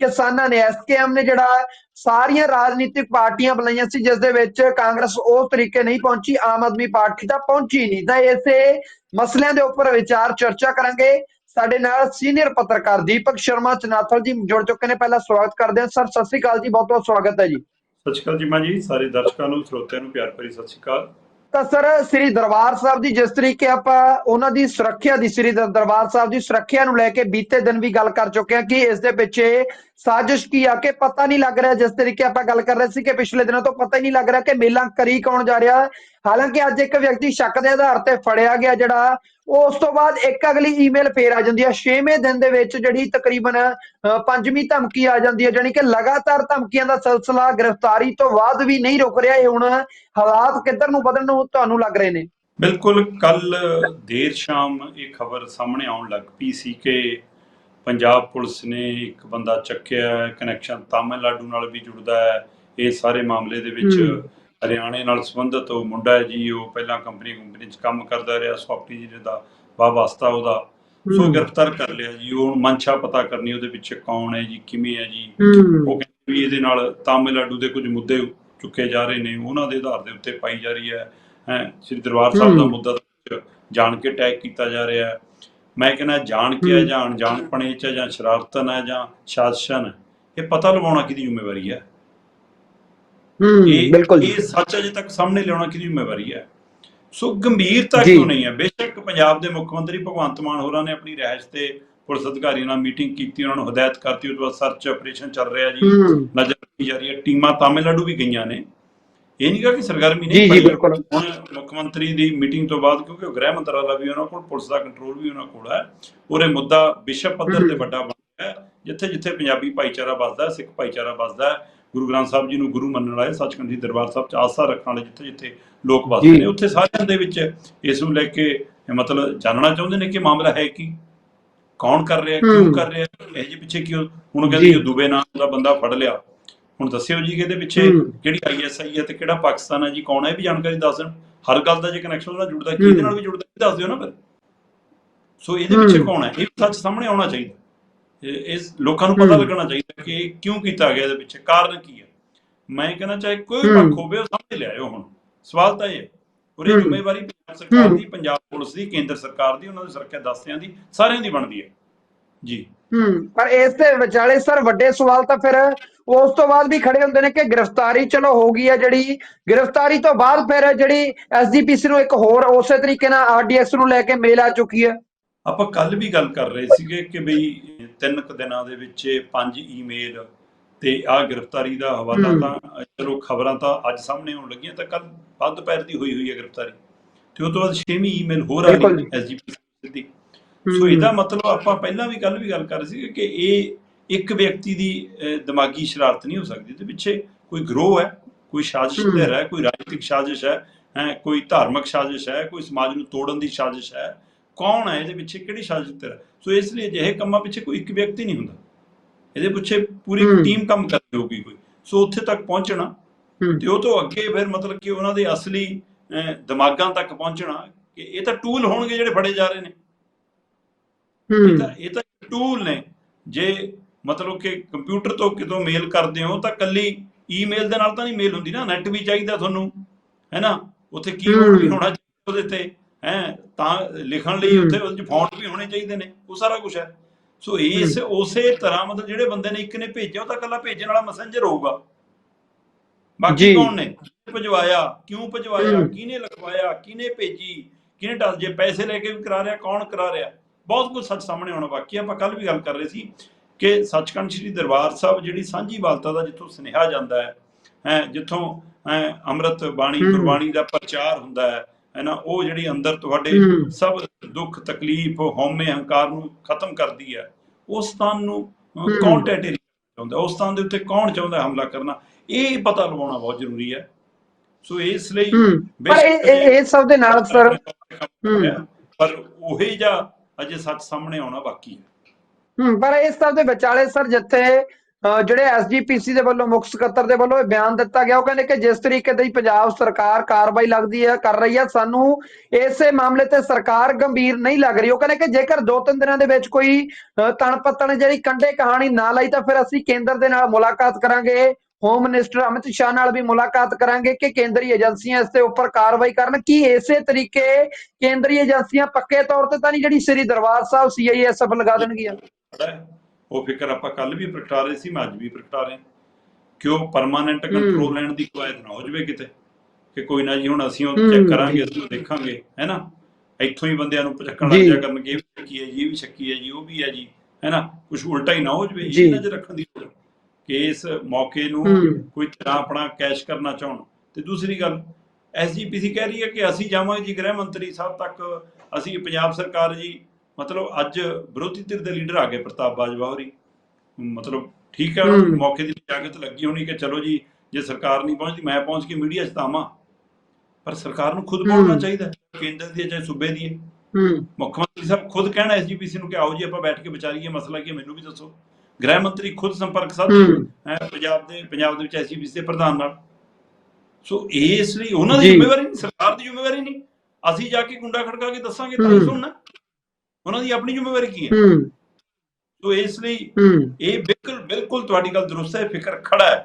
ਕਿਸਾਨਾਂ ਨੇ ਐਸਕੇਐਮ ਨੇ ਜਿਹੜਾ ਸਾਰੀਆਂ ਰਾਜਨੀਤਿਕ ਪਾਰਟੀਆਂ ਬੁਲਾਈਆਂ ਸੀ, ਜਿਸ ਦੇ ਵਿੱਚ ਕਾਂਗਰਸ ਉਸ ਤਰੀਕੇ ਨਹੀਂ ਪਹੁੰਚੀ, ਆਮ ਆਦਮੀ ਪਾਰਟੀ ਤਾਂ ਪਹੁੰਚੀ ਨਹੀਂ। ਤਾਂ ਇਸੇ ਮਸਲਿਆਂ ਦੇ ਉੱਪਰ ਵਿਚਾਰ ਚਰਚਾ ਕਰਾਂਗੇ। ਸਾਡੇ ਨਾਲ ਸੀਨੀਅਰ ਪੱਤਰਕਾਰ ਦੀਪਕ ਸ਼ਰਮਾ ਚਨਾਥਲ ਜੀ ਜੁੜ ਚੁੱਕੇ ਨੇ। ਪਹਿਲਾਂ ਸਵਾਗਤ ਕਰਦੇ ਹਾਂ। ਸਰ ਸਤਿ ਸ੍ਰੀ ਅਕਾਲ ਜੀ। ਬਹੁਤ ਬਹੁਤ ਸਵਾਗਤ ਹੈ ਜੀ। ਸਤਿ ਸ਼੍ਰੀ ਅਕਾਲ ਜੀ ਮਾਂ ਜੀ ਸਾਰੇ ਦਰਸ਼ਕਾਂ ਨੂੰ ਸਰੋਤਿਆਂ ਨੂੰ ਪਿਆਰ ਭਰੀ ਸਤਿ ਸ਼੍ਰੀ ਅਕਾਲ। ਤਾਂ ਸਰ ਸ੍ਰੀ ਦਰਬਾਰ ਸਾਹਿਬ ਦੀ ਜਿਸ ਤਰੀਕੇ ਆਪਾਂ ਉਹਨਾਂ ਦੀ ਸੁਰੱਖਿਆ ਦੀ ਸ੍ਰੀ ਦਰ- ਦਰਬਾਰ ਸਾਹਿਬ ਦੀ ਸੁਰੱਖਿਆ ਨੂੰ ਲੈ ਕੇ ਬੀਤੇ ਦਿਨ ਵੀ ਗੱਲ ਕਰ ਚੁੱਕੇ ਹਾਂ ਕਿ ਇਸ ਦੇ ਪਿੱਛੇ ਸਾਜ਼ਿਸ਼ ਕੀ ਆ ਕਿ ਪਤਾ ਨਹੀਂ ਲੱਗ ਰਿਹਾ ਜਿਸ ਤਰੀਕੇ ਆਪਾਂ ਗੱਲ ਕਰ ਰਹੇ ਸੀ ਕਿ ਪਿਛਲੇ ਦਿਨਾਂ ਤੋਂ ਪਤਾ ਹੀ ਨਹੀਂ ਲੱਗ ਰਿਹਾ ਕਿ ਮੇਲਾ ਕਰੀ ਕੌਣ ਜਾ ਰਿਹਾ। ਹਾਲਾਂਕਿ ਅੱਜ ਇੱਕ ਵਿਅਕਤੀ ਸ਼ੱਕ ਦੇ ਆਧਾਰ ਤੇ ਫੜਿਆ ਗਿਆ ਜਿਹੜਾ, ਉਸ ਤੋਂ ਬਾਅਦ ਇੱਕ ਅਗਲੀ ਈਮੇਲ ਫੇਰ ਆ ਜਾਂਦੀ ਹੈ 6ਵੇਂ ਦਿਨ ਦੇ ਵਿੱਚ ਜਿਹੜੀ ਤਕਰੀਬਨ ਪੰਜਵੀਂ ਧਮਕੀ ਆ ਜਾਂਦੀ ਹੈ ਜਾਣੀ ਕਿ ਲਗਾਤਾਰ ਧਮਕੀਆਂ ਦਾ ਸਿਲਸਿਲਾ ਗ੍ਰਿਫਤਾਰੀ ਤੋਂ ਬਾਅਦ ਵੀ ਨਹੀਂ ਰੁਕ ਰਿਹਾ। ਇਹ ਹੁਣ ਹਾਲਾਤ ਕਿੱਧਰ ਨੂੰ ਵਧਣ ਨੂੰ ਤੁਹਾਨੂੰ ਲੱਗ ਰਹੇ ਨੇ? ਬਿਲਕੁਲ ਕੱਲ ਦੇਰ ਸ਼ਾਮ ਇਹ ਖਬਰ ਸਾਹਮਣੇ ਆਉਣ ਲੱਗ ਪਈ ਸੀ ਕਿ ਪੰਜਾਬ ਪੁਲਿਸ ਨੇ ਇੱਕ ਬੰਦਾ ਚੱਕਿਆ ਕਨੈਕਸ਼ਨ ਤਾਮਿਲਨਾਡੂ ਨਾਲ ਵੀ ਜੁੜਦਾ ਹੈ ਇਹ ਸਾਰੇ ਮਾਮਲੇ ਦੇ ਵਿੱਚ। ਹਰਿਆਣੇ ਨਾਲ ਸੰਬੰਧਿਤ ਉਹ ਮੁੰਡਾ ਹੈ ਜੀ ਉਹ ਪਹਿਲਾਂ ਕੰਪਨੀ ਕੰਪਨੀ 'ਚ ਕੰਮ ਕਰਦਾ ਰਿਹਾ ਸੌਫਟਵੇਅਰ ਦਾ ਵਾ ਵਾਸਤਾ ਉਹਦਾ ਸੋ। ਗ੍ਰਿਫਤਾਰ ਕਰ ਲਿਆ ਜੀ ਉਹ ਮਨਸ਼ਾ ਪਤਾ ਕਰਨੀ ਉਹਦੇ ਪਿੱਛੇ ਕੌਣ ਹੈ ਜੀ ਕਿਵੇਂ ਹੈ ਜੀ ਉਹ ਕਹਿੰਦੇ ਵੀ ਇਹਦੇ ਨਾਲ ਤਾਮਿਲਨਾਡੂ ਦੇ ਕੁਝ ਮੁੱਦੇ ਚੁੱਕੇ ਜਾ ਰਹੇ ਨੇ ਉਹਨਾਂ ਦੇ ਆਧਾਰ ਦੇ ਉੱਤੇ ਪਾਈ ਜਾ ਰਹੀ ਹੈ ਹੈ ਸ੍ਰੀ ਦਰਬਾਰ ਸਾਹਿਬ ਦਾ। ਮੁੱਦਾ ਜਾਣ ਕੇ ਅਟੈਕ ਕੀਤਾ ਜਾ ਰਿਹਾ ਹੈ ਮੈਂ ਕਹਿੰਦਾ ਜਾਣ ਕੇ ਹੈ। ਜਾਂ ਅਣਜਾਣ ਪਣੇ ਚ ਜਾਂ ਸ਼ਰਾਰਤਨ ਹੈ ਜਾਂ ਸਾਜ਼ਿਸ਼ਨ ਇਹ ਪਤਾ ਲਵਾਉਣਾ ਕਿਹਦੀ ਜ਼ਿੰਮੇਵਾਰੀ ਹੈ ਇਹ ਬਿਲਕੁਲ ਇਹ ਸੱਚ ਅਜੇ ਤੱਕ ਸਾਹਮਣੇ ਲਿਆਉਣਾ ਕਿਹਦੀ ਜ਼ਿੰਮੇਵਾਰੀ ਹੈ ਸੋ ਗੰਭੀਰਤਾ ਕਿਉਂ ਨਹੀਂ ਹੈ ਬੇਸ਼ੱਕ ਪੰਜਾਬ ਦੇ ਮੁੱਖ ਮੰਤਰੀ ਭਗਵੰਤ ਮਾਨ ਹੋਰਾਂ ਨੇ ਆਪਣੀ ਰਹਿਸ਼ ਤੇ ਪੁਲਿਸ ਅਧਿਕਾਰੀਆਂ ਨਾਲ ਮੀਟਿੰਗ ਕੀਤੀ ਉਹਨਾਂ ਨੂੰ ਹਦਾਇਤ ਕਰਤੀ ਉਸ ਬਾਅਦ ਸਰਚ ਆਪਰੇਸ਼ਨ ਚੱਲ ਰਿਹਾ ਜੀ। ਨਜ਼ਰ ਜਾ ਰਹੀ ਹੈ। ਟੀਮਾਂ ਤਾਮਿਲਨਾਡੂ ਵੀ ਗਈਆਂ ਨੇ। ਇਹ ਨਹੀਂ ਕਿ ਸਰਗਰਮੀ ਨਹੀਂ ਜੀ। ਬਿਲਕੁਲ। ਹੁਣ ਮੁੱਖ ਮੰਤਰੀ ਦੀ ਮੀਟਿੰਗ ਤੋਂ ਬਾਅਦ ਕਿਉਂਕਿ ਉਹ ਗ੍ਰਹਿ ਮੰਤਰਾਲਾ ਵੀ ਉਹਨਾਂ ਕੋਲ ਪੁਲਿਸ ਦਾ ਕੰਟਰੋਲ ਵੀ ਉਹਨਾਂ ਕੋਲ ਹੈ ਇਹ ਮੁੱਦਾ ਵਿਸ਼ਵ ਪੱਧਰ ਤੇ। ਵੱਡਾ ਬਣ ਗਿਆ ਜਿੱਥੇ ਜਿੱਥੇ ਪੰਜਾਬੀ ਭਾਈਚਾਰਾ ਵੱਸਦਾ ਸਿੱਖ ਭਾਈਚਾਰਾ ਵੱਸਦਾ ਗੁਰੂ ਗ੍ਰੰਥ ਸਾਹਿਬ ਜੀ ਨੂੰ ਗੁਰੂ ਮੰਨਣ ਵਾਲੇ ਸੱਚਖੰਡ ਦੀ ਦਰਬਾਰ ਸਾਹਿਬ ਚ ਆਸਥਾ ਰੱਖਣ ਵਾਲੇ ਜਿੱਥੇ ਜਿੱਥੇ ਲੋਕ ਵੱਸਦੇ। ਨੇ ਉੱਥੇ ਸਾਰਿਆਂ ਦੇ ਵਿੱਚ ਇਸ ਨੂੰ ਲੈ ਕੇ ਮਤਲਬ ਜਾਣਨਾ ਚਾਹੁੰਦੇ ਨੇ ਕਿ ਮਾਮਲਾ ਹੈ ਕੀ ਕੌਣ ਕਰ ਰਿਹਾ ਕਿਉਂ। ਕਰ ਰਿਹਾ ਇਹ ਜੀ ਪਿੱਛੇ ਕਿਉਂ ਹੁਣ ਕਹਿੰਦੇ ਦੁਬੇ ਨਾਮ ਦਾ ਬੰਦਾ ਫੜ ਲਿਆ ਹੁਣ ਦੱਸਿਓ ਜੀ ਕਿ ਇਹਦੇ ਪਿੱਛੇ। ਕਿਹੜੀ ਆਈਐਸਆਈ ਹੈ ਤੇ ਕਿਹੜਾ ਪਾਕਿਸਤਾਨ ਹੈ ਜੀ ਕੌਣ ਹੈ ਇਹ ਵੀ ਜਾਣਕਾਰੀ ਦੱਸ ਦੇਣ ਹਰ ਗੱਲ ਦਾ ਜੇ ਕਨੈਕਸ਼ਨ ਨਾਲ ਜੁੜਦਾ ਕੀ ਇਹਦੇ। ਨਾਲ ਵੀ ਜੁੜਦਾ ਦੱਸ ਦਿਓ ਨਾ ਫਿਰ ਸੋ ਇਹਦੇ ਪਿੱਛੇ। ਕੌਣ ਹੈ ਇਹ ਸੱਚ ਸਾਹਮਣੇ ਆਉਣਾ ਚਾਹੀਦਾ ਇਸ ਲੋਕਾਂ ਨੂੰ ਪਤਾ। ਲੱਗਣਾ ਚਾਹੀਦਾ ਕਿ ਇਹ ਕਿਉਂ ਕੀਤਾ ਗਿਆ ਇਹਦੇ ਪਿੱਛੇ ਕਾਰਨ ਕੀ ਹੈ ਮੈਂ ਕਹਿੰਦਾ ਚਾਹੇ ਕੋਈ ਹਮ। ਪੱਖ ਹੋਵੇ ਉਹ ਸਾਹਮਣੇ ਲਿਆਇਓ ਹੁਣ ਸਵਾਲ ਤਾਂ ਇਹ ਹੈ ਹਮ। ਜ਼ਿੰਮੇਵਾਰੀ ਪੰਜਾਬ ਸਰਕਾਰ। ਦੀ ਪੰਜਾਬ ਪੁਲਿਸ ਦੀ ਕੇਂਦਰ ਸਰਕਾਰ ਦੀ ਉਹਨਾਂ ਦੇ ਸੁਰੱਖਿਆ ਦਸਤਿਆਂ ਦੀ ਸਾਰਿਆਂ ਦੀ ਬਣਦੀ ਹੈ ਜੀ ਹੂੰ ਪਰ ਇਸ ਦੇ ਵਿਚਾਲੇ ਸਰ ਵੱਡੇ ਸਵਾਲ ਤਾਂ ਫਿਰ ਉਸ ਤੋਂ ਬਾਅਦ ਵੀ ਖੜੇ ਹੁੰਦੇ ਨੇ ਕਿ ਗ੍ਰਿਫਤਾਰੀ ਚਲੋ ਹੋ ਗਈ ਹੈ ਜਿਹੜੀ ਗ੍ਰਿਫਤਾਰੀ ਤੋਂ ਬਾਅਦ ਫਿਰ ਜਿਹੜੀ ਐਸਜੀਪੀਸੀ ਨੂੰ ਇੱਕ ਹੋਰ ਉਸੇ ਤਰੀਕੇ ਨਾਲ ਆਰਡੀਐਕਸ ਨੂੰ ਲੈ ਕੇ ਮੇਲ ਆ ਚੁੱਕੀ ਹੈ ਆਪਾਂ ਕੱਲ ਵੀ ਗੱਲ ਕਰ ਰਹੇ ਸੀਗੇ ਕਿ ਬਈ ਤਿੰਨ ਕੁ ਦਿਨਾਂ ਦੇ ਵਿੱਚ ਪੰਜ ਈਮੇਲ ਤੇ ਆ ਗ੍ਰਿਫਤਾਰੀ ਦਾ ਹਵਾਲਾ। ਤਾਂ ਚਲੋ ਖਬਰਾਂ ਤਾਂ ਅੱਜ ਸਾਹਮਣੇ ਆਉਣ ਲੱਗੀਆਂ ਤਾਂ ਕੱਲ ਵੱਧ ਦੁਪਹਿਰ ਦੀ ਹੋਈ ਹੋਈ ਹੈ ਗ੍ਰਿਫਤਾਰੀ ਤੇ ਉਹ ਤੋਂ ਬਾਅਦ ਛੇਵੀਂ ਈਮੇਲ ਹੋਰ ਆ ਰਹੀ। ਐਸਜੀਪੀ ਦੀ ਸੋ ਇਹਦਾ ਮਤਲਬ ਆਪਾਂ ਪਹਿਲਾਂ ਵੀ ਕੱਲ ਵੀ ਗੱਲ ਕਰ ਰਹੇ ਸੀਗੇ ਕਿ ਇਹ ਇੱਕ ਵਿਅਕਤੀ ਦੀ ਦਿਮਾਗੀ ਸ਼ਰਾਰਤ ਨਹੀਂ ਹੋ ਸਕਦੀ। ਤੇ ਪਿੱਛੇ ਕੋਈ ਗਰੋਹ ਹੈ ਕੋਈ ਸਾਜ਼ਿਸ਼। ਧਿਰ ਹੈ ਕੋਈ ਰਾਜਨੀਤਿਕ ਸਾਜ਼ਿਸ਼ ਹੈ ਹੈ ਕੋਈ ਧਾਰਮਿਕ ਸਾਜ਼ਿਸ਼ ਹੈ ਕੋਈ ਸਮਾਜ ਨੂੰ ਤੋੜਨ ਦੀ ਸਾਜ਼ਿਸ਼ ਹੈ। ਕੌਣ ਹੈ ਇਹਦੇ ਪਿੱਛੇ? ਕਿਹੜੀ ਸਾਜ਼ਿਸ਼ ਹੈ? ਸੋ ਇਸ ਲਈ ਅਜਿਹੇ ਕੰਮਾਂ ਪਿੱਛੇ ਕੋਈ ਇੱਕ ਵਿਅਕਤੀ ਨਹੀਂ ਹੁੰਦਾ। ਇਹਦੇ ਪਿੱਛੇ ਪੂਰੀ। ਟੀਮ ਕੰਮ ਕਰਦੀ ਹੋਊਗੀ ਕੋਈ। ਸੋ ਉੱਥੇ ਤੱਕ ਪਹੁੰਚਣਾ ਤੇ ਉਹ ਤੋਂ ਅੱਗੇ ਫਿਰ ਮਤਲਬ ਕਿ ਉਹਨਾਂ ਦੇ ਅਸਲੀ ਦਿਮਾਗਾਂ ਤੱਕ ਪਹੁੰਚਣਾ ਕਿ ਇਹ ਤਾਂ ਟੂਲ ਹੋਣਗੇ ਜਿਹੜੇ ਫੜੇ ਜਾ ਰਹੇ ਨੇ। ਇਹ ਤਾਂ ਇਹ ਤਾਂ ਟੂਲ ਨੇ। ਜੇ ਮਤਲਬ ਕਿ ਕੰਪਿਊਟਰ ਤੋਂ ਕਿਤੋਂ ਮੇਲ ਕਰਦੇ ਹੋ ਤਾਂ ਕੱਲੀ ਈਮੇਲ ਦੇ ਨਾਲ ਤਾਂ ਨਹੀਂ ਮੇਲ ਹੁੰਦੀ ਨਾ। ਨੈਟ ਵੀ ਚਾਹੀਦਾ ਤੁਹਾਨੂੰ ਹੈ ਨਾ? ਉੱਥੇ ਕੀਬੋਰਡ ਵੀ। ਹੋਣਾ ਚਾਹੀਦਾ ਉਹਦੇ ਤੇ ਹੈ? ਤਾਂ ਲਿਖਣ ਲਈ। ਉੱਥੇ ਉਹਦੇ ਫੌਂਟ ਵੀ ਹੋਣੇ ਚਾਹੀਦੇ ਨੇ। ਉਹ ਸਾਰਾ ਕੁਝ ਹੈ। ਸੋ ਇਸ ਉਸੇ ਤਰ੍ਹਾਂ ਮਤਲਬ ਜਿਹੜੇ ਬੰਦੇ ਨੇ ਇੱਕ ਨੇ ਭੇਜਿਆ ਉਹ ਤਾਂ ਕੱਲਾ ਭੇਜਣ ਵਾਲਾ ਮੈਸੇਂਜਰ ਹੋਊਗਾ। ਬਾਕੀ। ਕੌਣ ਨੇ? ਭਜਵਾਇਆ? ਕਿਉਂ ਭਜਵਾਇਆ। ਕਿਹਨੇ ਲਗਵਾਇਆ? ਕਿਹਨੇ ਭੇਜੀ? ਕਿਹਨੇ ਟਸ ਜੇ ਪੈਸੇ ਲੈ ਕੇ ਵੀ ਕਰਾ ਰਿਹਾ ਕੌਣ ਕਰਾ ਰਿਹਾ? ਬਹੁਤ ਕੁਝ ਸੱਚ ਸਾਹਮਣੇ ਆਉਣਾ ਬਾਕੀ। ਆਪਾਂ ਕੱਲ ਵੀ ਗੱਲ ਕਰ ਰਹੇ ਸੀ ਕਿ ਸੱਚਖੰਡ ਸ੍ਰੀ ਦਰਬਾਰ ਸਾਹਿਬ ਜਿਹੜੀ ਸਾਂਝੀ ਵਾਲਤਾ ਦਾ ਜਿੱਥੋਂ ਸੁਨੇਹਾ ਜਾਂਦਾ ਹੈ ਹੈ ਜਿੱਥੋਂ ਅੰਮ੍ਰਿਤ ਬਾਣੀ। ਗੁਰਬਾਣੀ ਦਾ ਪ੍ਰਚਾਰ ਹੁੰਦਾ ਹੈ ਹੈ ਨਾ ਉਹ ਜਿਹੜੀ ਅੰਦਰ ਤੁਹਾਡੇ। ਸਭ ਦੁੱਖ ਤਕਲੀਫ ਹਉਮੈ ਹੰਕਾਰ ਨੂੰ ਖਤਮ ਕਰਦੀ ਹੈ ਉਸ ਸਥਾਨ ਨੂੰ। ਕੌਣ ਟੈਟੇਰੀ ਚਾਹੁੰਦਾ ਉਸ ਸਥਾਨ ਦੇ ਉੱਤੇ ਕੌਣ ਚਾਹੁੰਦਾ ਹਮਲਾ ਕਰਨਾ ਇਹ ਪਤਾ ਲਵਾਉਣਾ ਬਹੁਤ ਜ਼ਰੂਰੀ ਹੈ ਸੋ ਇਸ ਲਈ ਪਰ ਇਹ ਸਭ ਦੇ ਨਾਲ ਸਰ। ਪਰ ਉਹੀ ਜਾਂ ਅਜੇ ਸੱਚ ਸਾਹਮਣੇ ਆਉਣਾ ਬਾਕੀ ਹੈ। ਹੂੰ ਪਰ ਇਸ ਤਰ੍ਹਾਂ ਦੇ ਵਿਚਾਲੇ ਸਰ ਜਿੱਥੇ ਜਿਹੜੇ ਐਸਜੀਪੀਸੀ ਦੇ ਵੱਲੋਂ ਮੁੱਖ ਸਕੱਤਰ ਦੇ ਵੱਲੋਂ ਇਹ ਬਿਆਨ ਦਿੱਤਾ ਗਿਆ ਉਹ ਕਹਿੰਦੇ ਕਿ ਜਿਸ ਤਰੀਕੇ ਦੀ ਪੰਜਾਬ ਸਰਕਾਰ ਕਾਰਵਾਈ ਲੱਗਦੀ ਹੈ ਕਰ ਰਹੀ ਹੈ ਸਾਨੂੰ ਇਸੇ ਮਾਮਲੇ ਤੇ ਸਰਕਾਰ ਗੰਭੀਰ ਨਹੀਂ ਲੱਗ ਰਹੀ। ਉਹ ਕਹਿੰਦੇ ਕਿ ਜੇਕਰ ਦੋ ਤਿੰਨ ਦਿਨਾਂ ਦੇ ਵਿੱਚ ਕੋਈ ਅਹ, ਤਣਪੱਤਣ ਜਿਹੜੀ ਕੰਡੇ ਕਹਾਣੀ ਨਾ ਲਾਈ ਤਾਂ ਫਿਰ ਅਸੀਂ ਕੇਂਦਰ ਦੇ ਨਾਲ ਮੁਲਾਕਾਤ ਕਰਾਂਗੇ। ਹੋਮ ਮਿਨਿਸਟਰ ਅਮਿਤ ਸ਼ਾਹ ਨਾਲ ਵੀ ਮੁਲਾਕਾਤ ਕਰਾਂਗੇ ਕਿ ਕੇਂਦਰੀ ਏਜੰਸੀਆਂ ਇਸ ਦੇ ਉੱਪਰ ਕਾਰਵਾਈ ਕਰਨ ਕੀ ਇਸੇ ਤਰੀਕੇ ਕੇਂਦਰੀ ਏਜੰਸੀਆਂ ਪੱਕੇ ਤੌਰ ਤੇ ਤਾਂ ਨਹੀਂ ਜਿਹੜੀ ਸ੍ਰੀ ਦਰਬਾਰ ਸਾਹਿਬ ਸੀਆਈਐਸਐਫ ਲਗਾ ਦੇਣਗੀਆਂ? ਉਹ ਫਿਕਰ ਆਪਾਂ ਕੱਲ ਵੀ ਪ੍ਰਗਟਾ ਰਹੇ ਸੀ ਮੈਂ ਅੱਜ ਵੀ ਪ੍ਰਗਟਾ ਰਿਹਾ ਕਿ ਉਹ ਪਰਮਾਨੈਂਟ। ਕੰਟਰੋਲ ਲੈਣ ਦੀ ਕਵਾਇਦ ਨਾ ਹੋ ਜਾਵੇ ਕਿਤੇ ਕਿ ਕੋਈ ਨਾ ਜੀ ਹੁਣ ਅਸੀਂ ਉਹ ਚੈੱਕ ਕਰਾਂਗੇ। ਅਸੀਂ ਦੇਖਾਂਗੇ ਹੈ ਨਾ ਇੱਥੋਂ ਹੀ ਬੰਦਿਆਂ ਨੂੰ ਚੱਕਣ ਜੀ। ਲੱਗ ਜਾ ਕਰਨਗੇ ਇਹ ਵੀ ਸ਼ੱਕੀ ਹੈ ਜੀ ਇਹ ਵੀ ਸ਼ੱਕੀ ਹੈ ਜੀ ਉਹ ਵੀ ਹੈ ਜੀ ਹੈ ਨਾ ਕੁਝ ਉਲਟਾ ਹੀ ਨਾ ਹੋ ਜਾਵੇ ਜੀ। ਇਹ ਨਜ਼ਰ ਰੱਖਣ ਦੀ ਲੋੜ ਹੈ ਕਿ ਇਸ ਮੌਕੇ ਨੂੰ। ਕੋਈ ਤਰ੍ਹਾਂ ਆਪਣਾ ਕੈਸ਼ ਕਰਨਾ ਚਾਹਣ ਤੇ ਦੂਸਰੀ ਗੱਲ ਐਸਜੀਪੀਸੀ ਕਹਿ ਰਹੀ ਹੈ ਕਿ ਅਸੀਂ ਜਾਵਾਂਗੇ ਜੀ ਗ੍ਰਹਿ ਮੰਤਰੀ ਸਾਹਿਬ ਤੱਕ ਅਸੀਂ ਪੰਜਾਬ ਸਰਕਾਰ ਜੀ ਮਤਲਬ ਅੱਜ ਵਿਰੋਧੀ ਧਿਰ ਦੇ ਲੀਡਰ ਆ ਗਏ ਪ੍ਰਤਾਪ ਬਾਜਵਾ ਹੋਰੀ ਮਤਲਬ ਠੀਕ ਹੈ। ਮੌਕੇ ਦੀ ਜਾਗਤ ਲੱਗੀ ਹੋਣੀ ਕਿ ਚਲੋ ਜੀ ਜੇ ਸਰਕਾਰ ਨਹੀਂ ਪਹੁੰਚਦੀ ਮੈਂ ਪਹੁੰਚ ਕੇ ਮੀਡੀਆ 'ਚ ਤਾਂ ਆਵਾਂ ਪਰ ਸਰਕਾਰ ਨੂੰ ਖੁਦ ਬੋਲਣਾ। ਚਾਹੀਦਾ ਕੇਂਦਰ ਦੀ ਚਾਹੇ ਸੂਬੇ ਦੀ ਹੈ ਮੁੱਖ ਮੰਤਰੀ ਸਾਹਿਬ ਖੁਦ ਕਹਿਣਾ ਐਸਜੀਪੀਸੀ ਨੂੰ ਕਿ ਆਓ ਜੀ ਆਪਾਂ ਬੈਠ ਕੇ ਵਿਚਾਰੀਏ ਮਸਲਾ ਕੀ ਮੈਨੂੰ ਵੀ ਦੱਸੋ ਗ੍ਰਹਿ ਮੰਤਰੀ ਖੁਦ ਸੰਪਰਕ ਸਾਧੇ ਹੂੰ। ਪੰਜਾਬ ਦੇ ਪੰਜਾਬ ਦੇ ਵਿੱਚ ਐਸਜੀਪੀਸੀ ਦੇ ਪ੍ਰਧਾਨ ਨਾਲ ਸੋ ਇਸ ਲਈ ਉਹਨਾਂ ਦੀ। ਜ਼ਿੰਮੇਵਾਰੀ ਨਹੀਂ ਸਰਕਾਰ ਦੀ ਜ਼ਿੰਮੇਵਾਰੀ ਨਹੀਂ ਅਸੀਂ ਜਾ ਕੇ ਗੁੰਡਾ ਖੜਕਾ ਕੇ ਦੱਸਾਂਗੇ ਤਾਂ। ਸੁਣਨਾ ਉਹਨਾਂ ਦੀ ਆਪਣੀ ਜ਼ਿੰਮੇਵਾਰੀ ਕੀ ਹੈ ਸੋ ਇਸ ਲਈ ਇਹ ਬਿਲਕੁਲ ਬਿਲਕੁਲ ਤੁਹਾਡੀ ਗੱਲ ਦਰੁਸਤ ਹੈ ਫਿਕਰ ਖੜਾ ਹੈ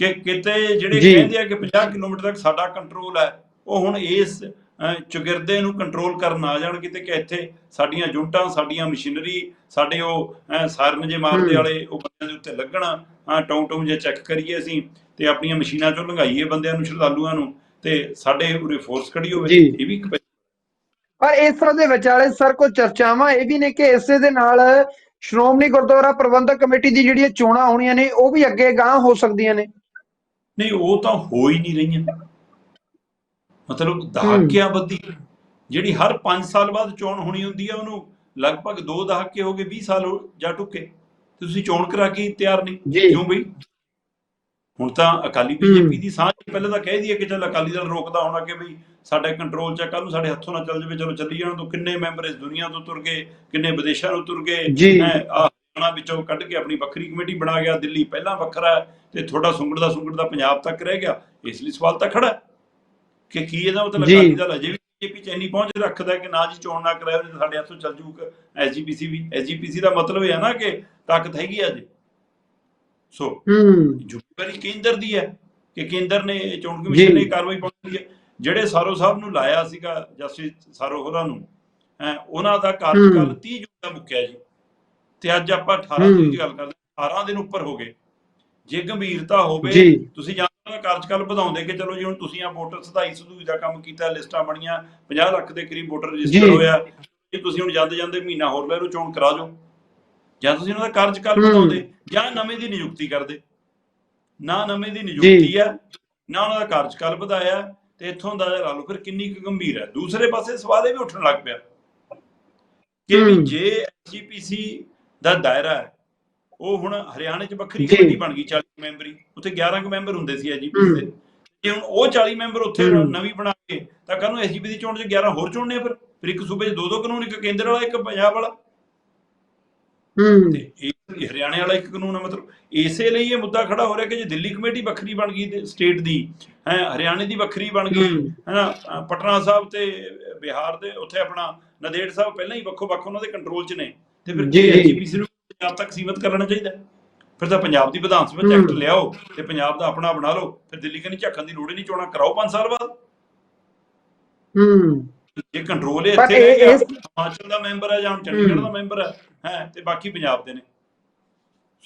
ਕਿ ਕਿਤੇ ਜਿਹੜੇ। ਕਹਿੰਦੇ ਆ ਕਿ 50 ਕਿਲੋਮੀਟਰ ਤੱਕ ਸਾਡਾ ਕੰਟਰੋਲ ਹੈ ਉਹ ਹੁਣ ਇਸ ਚੁਗਿਰਦੇ ਨੂੰ ਕੰਟਰੋਲ ਕਰਨ ਆ ਜਾਣ ਕਿਤੇ ਕਿ ਇੱਥੇ ਸਾਡੀਆਂ ਜੁੰਟਾਂ ਸਾਡੀਆਂ ਮਸ਼ੀਨਰੀ ਸਾਡੇ ਉਹ ਅਹ, ਸਾਇਰਨ ਜੇ ਮਾਰਦੇ। ਵਾਲੇ ਉਹ ਬੰਦਿਆਂ ਦੇ ਉੱਤੇ ਲੱਗਣ ਹਾਂ ਟੌਂ ਟੌਂ ਜੇ ਚੈੱਕ ਕਰੀਏ ਅਸੀਂ ਤੇ ਆਪਣੀਆਂ ਮਸ਼ੀਨਾਂ ਚੋਂ ਲੰਘਾਈਏ ਬੰਦਿਆਂ ਨੂੰ ਸ਼ਰਧਾਲੂਆਂ ਨੂੰ ਤੇ ਸਾਡੇ ਉਰੇ ਫੋਰਸ ਖੜੀ ਹੋਵੇ। ਇਹ ਵੀ ਇੱਕ ਪਰ ਇਸ ਤਰ੍ਹਾਂ ਦੇ ਵਿਚਾਲੇ ਸਰ ਕੋਈ ਚਰਚਾਵਾਂ ਇਹ ਵੀ ਨੇ ਕਿ ਇਸੇ ਦੇ ਨਾਲ ਸ਼੍ਰੋਮਣੀ ਗੁਰਦੁਆਰਾ ਪ੍ਰਬੰਧਕ ਕਮੇਟੀ ਦੀ ਜਿਹੜੀਆਂ ਚੋਣਾਂ ਹੋਣੀਆਂ ਨੇ ਉਹ ਵੀ ਅੱਗੇ ਗਾਂਹ ਹੋ ਸਕਦੀਆਂ ਨੇ ਨਹੀਂ ਉਹ ਤਾਂ ਹੋ ਹੀ ਨਹੀਂ ਰਹੀਆਂ ਮਤਲਬ ਦਹਾਕਿਆਂ ਬੱਧੀ ਜਿਹੜੀ ਹਰ 5 ਸਾਲ ਬਾਅਦ ਚੋਣ ਹੋਣੀ ਹੁੰਦੀ ਹੈ ਉਹਨੂੰ ਲਗਭਗ 2 ਦਹਾਕੇ ਹੋ ਗਏ 20 ਸਾਲ ਹੋ- ਜਾ ਟੁੱਕੇ ਤੁਸੀਂ ਚੋਣ ਕਰਾ ਕੇ ਤਿਆਰ ਨਹੀਂ। ਕਿਉਂ ਬਈ? ਹੁਣ ਤਾਂ ਅਕਾਲੀ ਬੀਜੇਪੀ ਦੀ ਸਾਂਝ ਪਹਿਲਾਂ ਤਾਂ ਕਹਿ ਦਈਏ ਕਿ ਚੱਲ ਅਕਾਲੀ ਦਲ ਰੋਕਦਾ ਹੋਣਾ ਕਿ ਬਈ ਸਾਡੇ ਕੰਟਰੋਲ ਚ ਕੱਲ ਨੂੰ ਸਾਡੇ ਹੱਥੋਂ ਨਾ ਚੱਲ ਜਾਵੇ ਚਲੋ ਚੱਲੀ ਜਾਣ ਤੋਂ। ਕਿੰਨੇ ਮੈਂਬਰ ਇਸ ਦੁਨੀਆ ਤੋਂ ਤੁਰ ਗਏ ਕਿੰਨੇ ਵਿਦੇਸ਼ਾਂ ਨੂੰ ਤੁਰ ਗਏ? ਹਰਿਆਣਾ ਵਿੱਚੋਂ ਕੱਢ ਕੇ ਆਪਣੀ ਵੱਖਰੀ ਕਮੇਟੀ ਬਣਾ ਗਿਆ ਦਿੱਲੀ ਪਹਿਲਾਂ ਵੱਖਰਾ ਤੇ ਥੋੜਾ ਸੁੰਗੜ ਦਾ ਸੁੰਗੜ ਦਾ ਪੰਜਾਬ ਤੱਕ ਰਹਿ ਗਿਆ। ਇਸ ਲਈ ਸਵਾਲ ਤਾਂ ਖੜਾ ਹੈ। ਕਿ ਕੀ ਇਹਦਾ ਮਤਲਬ। ਅਕਾਲੀ ਦਲ ਅਜੇ ਵੀ ਬੀਜੇਪੀ ਚ ਇੰਨੀ ਪਹੁੰਚ ਰੱਖਦਾ ਹੈ ਕਿ ਨਾ ਜੀ ਚੋਣ ਨਾ ਕਰਾਇਆ ਤੇ ਸਾਡੇ ਹੱਥੋਂ ਚੱਲ ਜੂਗਾ ਐਸਜੀਪੀਸੀ ਵੀ ਐਸਜੀਪੀਸੀ ਦਾ ਮਤਲਬ ਹੈ ਨਾ ਕਿ ਤਾਕਤ ਹੈਗੀ ਆ ਜੀ ਸੋ ਹੂੰ ਜ਼ਿੰਮੇਵਾਰੀ ਕੇਂਦਰ ਦੀ ਹੈ ਕਿ ਕੇਂਦਰ ਨੇ ਚੋਣ ਕਮਿਸ਼ਨ ਨੇ ਕਾਰਵਾਈ ਪਾਉਣੀ ਹੈ ਜਿਹੜੇ ਸਾਰੋ ਸਾਹਿਬ ਨੂੰ ਲਾਇਆ ਸੀਗਾ ਜਸਟਿਸ ਸਾਰੋ ਹੋਰਾਂ ਨੂੰ ਹੈਂ, ਉਹਨਾਂ ਦਾ ਕਾਰਜਕਾਲ ਹੂੰ। 30 ਜੂਨ ਦਾ ਮੁੱਕਿਆ ਜੀ ਤੇ ਅੱਜ ਆਪਾਂ 18 ਹੂੰ। ਤਰੀਕ ਦੀ ਗੱਲ ਕਰਦੇ ਹਾਂ, 18 ਦਿਨ ਉੱਪਰ ਹੋ ਗਏ ਜੇ ਗੰਭੀਰਤਾ ਹੋਵੇ। ਤੁਸੀਂ ਜਾਂ ਤਾਂ ਕਾਰਜਕਾਲ ਵਧਾਉਂਦੇ ਕਿ ਚਲੋ ਜੀ ਹੁਣ ਤੁਸੀਂ ਆ ਵੋਟਰ ਸਦਾਈ ਸਦੂਈ ਦਾ ਕੰਮ ਕੀਤਾ ਲਿਸਟਾਂ ਬਣੀਆਂ 50 ਲੱਖ ਦੇ ਕਰੀਬ ਵੋਟਰ ਰਜਿਸਟਰ। ਹੋਇਆ ਜੇ ਤੁਸੀਂ ਹੁਣ ਜਾਂਦੇ ਜਾਂਦੇ ਮਹੀਨਾ ਹੋਰ ਲੈ ਲਓ ਚੋਣ ਕਰਾ ਜਾਓ ਜਾਂ ਤੁਸੀਂ ਉਹਨਾਂ ਦਾ ਕਾਰਜਕਾਲ। ਵਧਾਉਂਦੇ ਜਾਂ ਨਵੇਂ ਦੀ ਨਿਯੁਕਤੀ ਕਰਦੇ ਨਾ ਨਵੇਂ ਦੀ ਨਿਯੁਕਤੀ ਹੈ ਨਾ ਉਹਨਾਂ ਦਾ ਕਾਰਜਕਾਲ ਵਧਾਇਆ ਤੇ ਇੱਥੋਂ ਦਾ ਲਾ ਲਓ ਫਿਰ ਕਿੰਨੀ ਕੁ ਗੰਭੀਰ ਹੈ ਦੂਸਰੇ ਪਾਸੇ ਸਵਾਲ ਇਹ ਵੀ ਉੱਠਣ ਲੱਗ ਪਿਆ ਕਿ। ਜੇ ਐਸਜੀਪੀਸੀ ਦਾ ਦਾਇਰਾ ਹੈ ਉਹ ਹੁਣ ਹਰਿਆਣੇ 'ਚ ਵੱਖਰੀ। ਕਮੇਟੀ ਬਣ ਗਈ 40 ਮੈਂਬਰੀ ਉੱਥੇ 11 ਕੁ ਮੈਂਬਰ ਹੁੰਦੇ ਸੀ ਐਸਜੀਪੀਸੀ ਦੇ ਜੇ ਹੁਣ ਉਹ 40 ਮੈਂਬਰ ਉੱਥੇ। ਨਵੀਂ ਬਣਾ ਕੇ ਤਾਂ ਕੱਲ ਨੂੰ ਐਸਜੀਪੀ ਦੀ ਚੋਣ 'ਚ 11 ਹੋਰ ਚੁਣਨੇ ਆ ਫਿਰ ਫਿਰ ਇੱਕ ਸੂਬੇ 'ਚ ਦੋ ਦੋ ਕਾਨੂੰਨ ਇੱਕ ਕੇਂਦਰ ਵਾਲਾ ਇੱਕ ਪੰਜਾਬ ਵਾਲਾ ਹੂੰ ਇਹ ਹਰਿਆਣੇ ਵਾਲਾ ਇੱਕ ਕਾਨੂੰਨ ਹੈ ਮਤਲਬ ਇਸੇ ਲਈ ਇਹ ਮੁੱਦਾ ਖੜਾ ਹੋ ਰਿਹਾ ਕਿ ਜੇ ਦਿੱਲੀ ਕਮੇਟੀ ਵੱਖਰੀ ਬਣ ਗਈ ਸਟੇਟ ਦੀ ਹੈ ਹਰਿਆਣੇ ਦੀ ਵੱਖਰੀ ਬਣ ਗਈ ਹੂੰ। ਹੈ ਨਾ ਅ, ਪਟਨਾ ਸਾਹਿਬ ਤੇ ਬਿਹਾਰ ਦੇ ਉੱਥੇ ਆਪਣਾ ਨਦੇੜ ਸਾਹਿਬ ਪਹਿਲਾਂ ਹੀ ਵੱਖੋ ਵੱਖ ਉਹਨਾਂ ਦੇ ਕੰਟਰੋਲ 'ਚ ਨੇ ਤੇ ਫਿਰ ਜੀ, ਜੀ। ਐਸਜੀਪੀਸੀ ਨੂੰ ਪੰਜਾਬ ਤੱਕ ਸੀਮਿਤ ਕਰ ਲੈਣਾ ਚਾਹੀਦਾ। ਫਿਰ ਤਾਂ ਪੰਜਾਬ ਦੀ ਵਿਧਾਨ ਸਭਾ ਐਕਟ। ਲਿਆਓ ਤੇ ਪੰਜਾਬ ਦਾ ਆਪਣਾ ਬਣਾ ਲਓ ਫਿਰ ਦਿੱਲੀ ਕੰਨੀ ਝੱਕਣ ਦੀ ਲੋੜ ਹੀ ਨਹੀਂ ਚੋਣਾ ਕਰਾਓ 5 ਸਾਲ ਬਾਅਦ ਹੂੰ ਜੇ ਕੰਟਰੋਲ ਹੈ ਇੱਥੇ ਹਿਮਾਚਲ ਦਾ ਮੈਂਬਰ ਹੈ ਜਾਂ ਚੰਡੀਗੜ੍ਹ। ਦਾ ਮੈਂਬਰ ਹੈ ਹੈ ਤੇ ਬਾਕੀ ਪੰਜਾਬ ਦੇ ਨੇ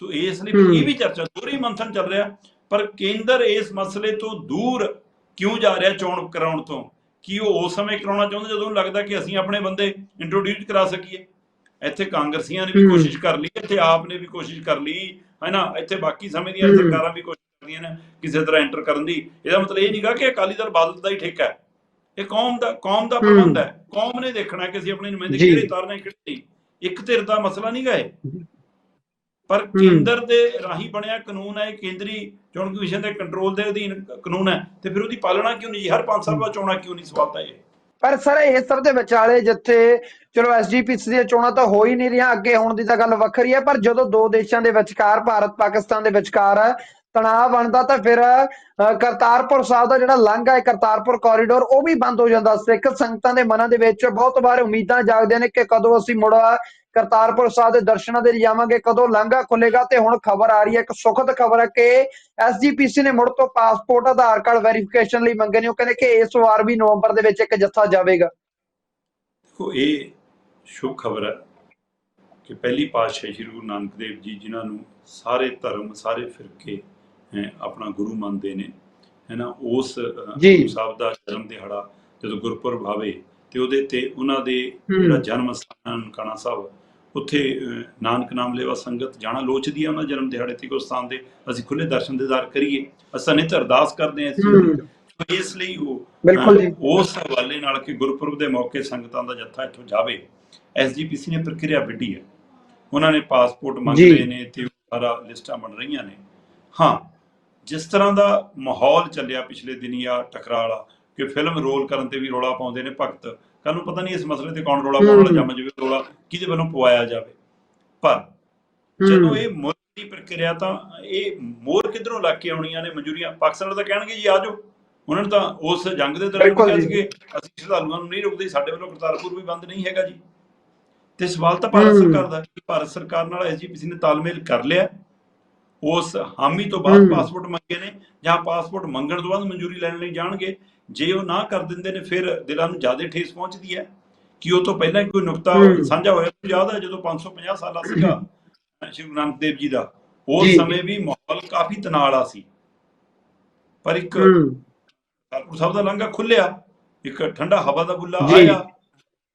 ਸੋ ਇਸ ਲਈ। ਇਹ ਵੀ ਚਰਚਾ ਦੋਹਰੀ ਮੰਥਨ ਚੱਲ ਰਿਹਾ ਪਰ ਕੇਂਦਰ ਇਸ ਮਸਲੇ ਤੋਂ ਦੂਰ ਕਿਉਂ ਜਾ ਰਿਹਾ ਚੋਣ ਕਰਾਉਣ ਤੋਂ ਕੀ ਉਹ ਉਸ ਸਮੇਂ ਕਰਾਉਣਾ ਚਾਹੁੰਦੇ ਜਦੋਂ ਲੱਗਦਾ ਕਿ ਅਸੀਂ ਆਪਣੇ ਬੰਦੇ ਇੰਟਰੋਡਿਊਸ ਕਰਾ ਸਕੀਏ ਇੱਥੇ ਕਾਂਗਰਸੀਆਂ ਨੇ ਵੀ। ਕੋਸ਼ਿਸ਼ ਕਰ ਲਈ ਇੱਥੇ ਆਪ ਨੇ ਵੀ ਕੋਸ਼ਿਸ਼ ਕਰ ਲਈ ਹੈ ਨਾ ਇੱਥੇ ਬਾਕੀ ਸਮੇਂ ਦੀਆਂ। ਸਰਕਾਰਾਂ ਵੀ ਕੋਸ਼ਿਸ਼ ਕਰਦੀਆਂ ਨੇ ਕਿਸੇ ਤਰ੍ਹਾਂ ਐਂਟਰ ਕਰਨ ਦੀ। ਇਹਦਾ ਮਤਲਬ ਇਹ ਨਹੀਂਗਾ ਕਿ ਅਕਾਲੀ ਦਲ ਬਾਦਲ ਦਾ ਹੀ ਠੇਕਾ ਹੈ। ਇਹ ਕੌਮ ਦਾ ਕੌਮ ਦਾ। ਪ੍ਰਬੰਧ ਹੈ। ਕੌਮ ਨੇ ਦੇਖਣਾ ਕਿ ਅਸੀਂ ਆਪਣੇ ਨੁਮਾਇੰਦੇ। ਕਿਹੜੇ ਤਾਰਨੇ ਕਿਹੜੇ ਇੱਕ ਧਿਰ ਦਾ ਮਸਲਾ ਨਹੀਂ ਇਹ। ਪਰ। ਕੇਂਦਰ ਦੇ ਰਾਹੀਂ ਬਣਿਆ ਕਾਨੂੰਨ ਹੈ ਇਹ ਕੇਂਦਰੀ ਚੋਣ ਕਮਿਸ਼ਨ ਦੇ ਕੰਟਰੋਲ ਦੇ ਅਧੀਨ ਕਾਨੂੰਨ ਹੈ। ਤੇ ਫਿਰ ਉਹਦੀ ਪਾਲਣਾ ਕਿਉਂ ਨਹੀਂ ਹਰ 5 ਸਾਲ ਬਾਅਦ ਚੋਣਾਂ ਕਿਉਂ ਨਹੀਂ ਸਵਾਲ ਤਾਂ ਇਹ? ਪਰ ਸਰ ਇਸ ਸਭ ਦੇ ਵਿਚਾਲੇ ਜਿੱਥੇ ਚਲੋ ਐਸਜੀਪੀਸੀ ਦੀਆਂ ਚੋਣਾਂ ਤਾਂ ਹੋ ਹੀ ਨਹੀਂ ਰਹੀਆਂ ਅੱਗੇ ਹੋਣ ਦੀ ਤਾਂ ਗੱਲ ਵੱਖਰੀ ਹੈ ਪਰ ਜਦੋਂ ਦੋ ਦੇਸ਼ਾਂ ਦੇ ਵਿਚਕਾਰ ਭਾਰਤ ਪਾਕਿਸਤਾਨ ਦੇ ਵਿਚਕਾਰ ਤਣਾਅ ਬਣਦਾ ਤਾਂ ਫਿਰ ਅ, ਕਰਤਾਰਪੁਰ ਸਾਹਿਬ ਦਾ ਜਿਹੜਾ ਲਾਂਘਾ ਹੈ ਕਰਤਾਰਪੁਰ ਕੋਰੀਡੋਰ ਉਹ ਵੀ ਬੰਦ ਹੋ ਜਾਂਦਾ। ਸਿੱਖ ਸੰਗਤਾਂ ਦੇ ਮਨਾਂ ਦੇ ਵਿੱਚ ਬਹੁਤ ਵਾਰ ਉਮੀਦਾਂ ਜਾਗਦੀਆਂ ਨੇ ਕਿ ਕਦੋਂ ਅਸੀਂ ਮੁੜ ਕਰਤਾਰਪੁਰ ਸਾਹਿਬ ਦੇ ਦਰਸ਼ਨਾਂ ਦੇ ਲਈ ਜਾਵਾਂਗੇ। ਕਦੋਂ ਲਾਂਘਾ ਖੁੱਲੇਗਾ ਤੇ ਹੁਣ ਖਬਰ ਆ ਰਹੀ ਹੈ। ਇੱਕ ਸੁਖਦ ਖਬਰ ਹੈ ਕਿ ਐਸਜੀਪੀਸੀ ਨੇ ਮੁੜ ਤੋਂ ਪਾਸਪੋਰਟ ਆਧਾਰ ਕਾਰਡ ਵੈਰੀਫਿਕੇਸ਼ਨ ਲਈ ਮੰਗੇ ਨੇ। ਉਹ ਕਹਿੰਦੇ ਕਿ ਇਸ ਵਾਰ ਵੀ ਨਵੰਬਰ ਦੇ ਵਿੱਚ ਇੱਕ ਜੱਥਾ ਜਾਵੇਗਾ। ਦੇਖੋ ਇਹ ਸ਼ੁਭ ਖਬਰ ਹੈ ਕਿ ਪਹਿਲੀ ਪਾਤਸ਼ਾਹ ਸ੍ਰੀ ਗੁਰੂ ਨਾਨਕ ਦੇਵ ਜੀ ਜਿਨ੍ਹਾਂ ਨੂੰ ਸਾਰੇ ਧਰਮ ਸਾਰੇ ਫਿਰਕੇ ਆਪਣਾ ਗੁਰੂ ਮੰਨਦੇ ਨੇ ਹੈ ਨਾ ਉਸ ਸਾਹਿਬ ਦਾ ਜਨਮ ਦਿਹਾੜਾ ਜਦੋਂ ਗੁਰਪੁਰਬ ਆਵੇ ਤੇ ਉਹਦੇ ਤੇ ਉਹਨਾਂ ਦੇ। ਜਿਹੜਾ ਜਨਮ ਸਥਾਨ ਨਨਕਾਣਾ ਸਾਹਿਬ ਉੱਥੇ ਨਾਨਕ ਨਾਮ ਲੈਵਾ ਸੰਗਤ ਜਾਣਾ ਲੋਚਦੀ ਹੈ ਉਹਨਾਂ ਜਨਮ ਦਿਹਾੜੇ ਤੇ ਸਥਾਨ ਦੇ। ਅਸੀਂ ਖੁੱਲੇ ਦਰਸ਼ਨ ਦੀਦਾਰ ਕਰੀਏ। ਅਸਾਂ ਨਿਤ ਅਰਦਾਸ ਕਰਦੇ ਹਾਂ ਇਸ ਲਈ ਉਹ ਬਿਲਕੁਲ ਉਸ ਹਵਾਲੇ ਨਾਲ ਕਿ ਗੁਰਪੁਰਬ ਦੇ ਮੌਕੇ ਸੰਗਤਾਂ ਦਾ ਜੱਥਾ ਇੱਥੋਂ ਜਾਵੇ। ਐਸਜੀਪੀਸੀ ਨੇ ਪ੍ਰਕਿਰਿਆ ਵਿੱਢੀ ਹੈ। ਉਹਨਾਂ ਨੇ ਪਾਸਪੋਰਟ ਮੰਗ। ਲਏ ਨੇ ਤੇ ਸਾਰਾ ਲਿਸਟਾਂ ਬਣ ਰਹੀਆਂ ਨੇ। ਹਾਂ ਜਿਸ ਤਰ੍ਹਾਂ ਦਾ ਮਾਹੌਲ ਚੱਲਿਆ ਪਿਛਲੇ ਦਿਨੀ ਆ ਵਾਲਾ ਕਿ ਫਿਲਮ ਰੋਲ ਕਰਨ ਤੇ ਵੀ ਰੋਲਾ ਪਾਉਂਦੇ ਨੇ ਭਗਤ। ਕੱਲ ਨੂੰ ਪਤਾ ਨਹੀਂ ਇਸ ਮਸਲੇ ਤੇ ਕੌਣ ਰੋਲਾ ਪਾਉਣ। ਜੰਮ ਜਾਵੇ ਰੋਲਾ ਕਿਹਦੇ ਵੱਲੋਂ ਪਵਾਇਆ ਜਾਵੇ ਪਰ। ਜਦੋਂ ਇਹ ਮੁਲਕ ਦੀ ਪ੍ਰਕਿਰਿਆ ਤਾਂ ਇਹ ਮੋਰ ਕਿਧਰੋਂ ਲੱਗ ਕੇ ਆਉਣੀਆਂ ਨੇ ਮਨਜ਼ੂਰੀਆਂ ਪਾਕਿਸਤਾਨ ਤਾਂ ਕਹਿਣਗੇ ਜੀ ਆ ਜਾਓ ਉਹਨਾਂ ਨੇ ਤਾਂ ਉਸ ਜੰਗ ਦੇ ਦੌਰਾਨ ਕਿਹਾ। ਸੀ ਕਿ ਅਸੀਂ ਸ਼ਰਧਾਲੂਆਂ ਨੂੰ ਨਹੀਂ ਰੋਕਦੇ ਸਾਡੇ ਵੱਲੋਂ ਕਰਤਾਰਪੁਰ ਵੀ ਬੰਦ ਨਹੀਂ ਹੈਗਾ ਜੀ ਤੇ ਸਵਾਲ ਤਾਂ ਭਾਰਤ। ਸਰਕਾਰ ਦਾ ਕਿ ਭਾਰਤ ਸਰਕਾਰ ਨਾਲ ਐਸਜੀਪੀਸੀ ਨੇ ਤਾਲਮੇਲ ਕਰ ਲਿਆ ਉਸ ਹਾਮੀ ਤੋਂ ਬਾਅਦ। ਪਾਸਪੋਰਟ ਮੰਗੇ ਨੇ ਜਾਂ ਪਾਸਪੋਰਟ ਮੰਗਣ ਤੋਂ ਬਾਅਦ ਮਨਜ਼ੂਰੀ ਲੈਣ ਲਈ ਜਾਣਗੇ ਜੇ ਉਹ ਨਾ ਕਰ ਦਿੰਦੇ ਨੇ ਫਿਰ ਦਿਲਾਂ ਨੂੰ ਜ਼ਿਆਦਾ ਠੇਸ ਪਹੁੰਚਦੀ ਹੈ ਕਿ ਉਹ ਤੋਂ ਪਹਿਲਾਂ ਕੋਈ ਨੁਕਤਾ। ਸਾਂਝਾ ਹੋਇਆ ਯਾਦ ਹੈ ਜਦੋਂ 550 ਸਾਲਾ ਸੀਗਾ ਸ਼੍ਰੀ ਗੁਰੂ ਨਾਨਕ ਦੇਵ ਜੀ ਦਾ ਉਸ। ਸਮੇਂ ਵੀ ਮਾਹੌਲ ਕਾਫੀ ਤਣਾਅ ਵਾਲਾ ਸੀ ਪਰ ਇੱਕ ਹੂੰ ਕਰਤਾਰਪੁਰ ਸਾਹਿਬ ਦਾ ਲੰਘਾ ਖੁੱਲਿਆ ਇੱਕ ਠੰਡਾ ਹਵਾ ਦਾ ਬੁੱਲਾ। ਆਇਆ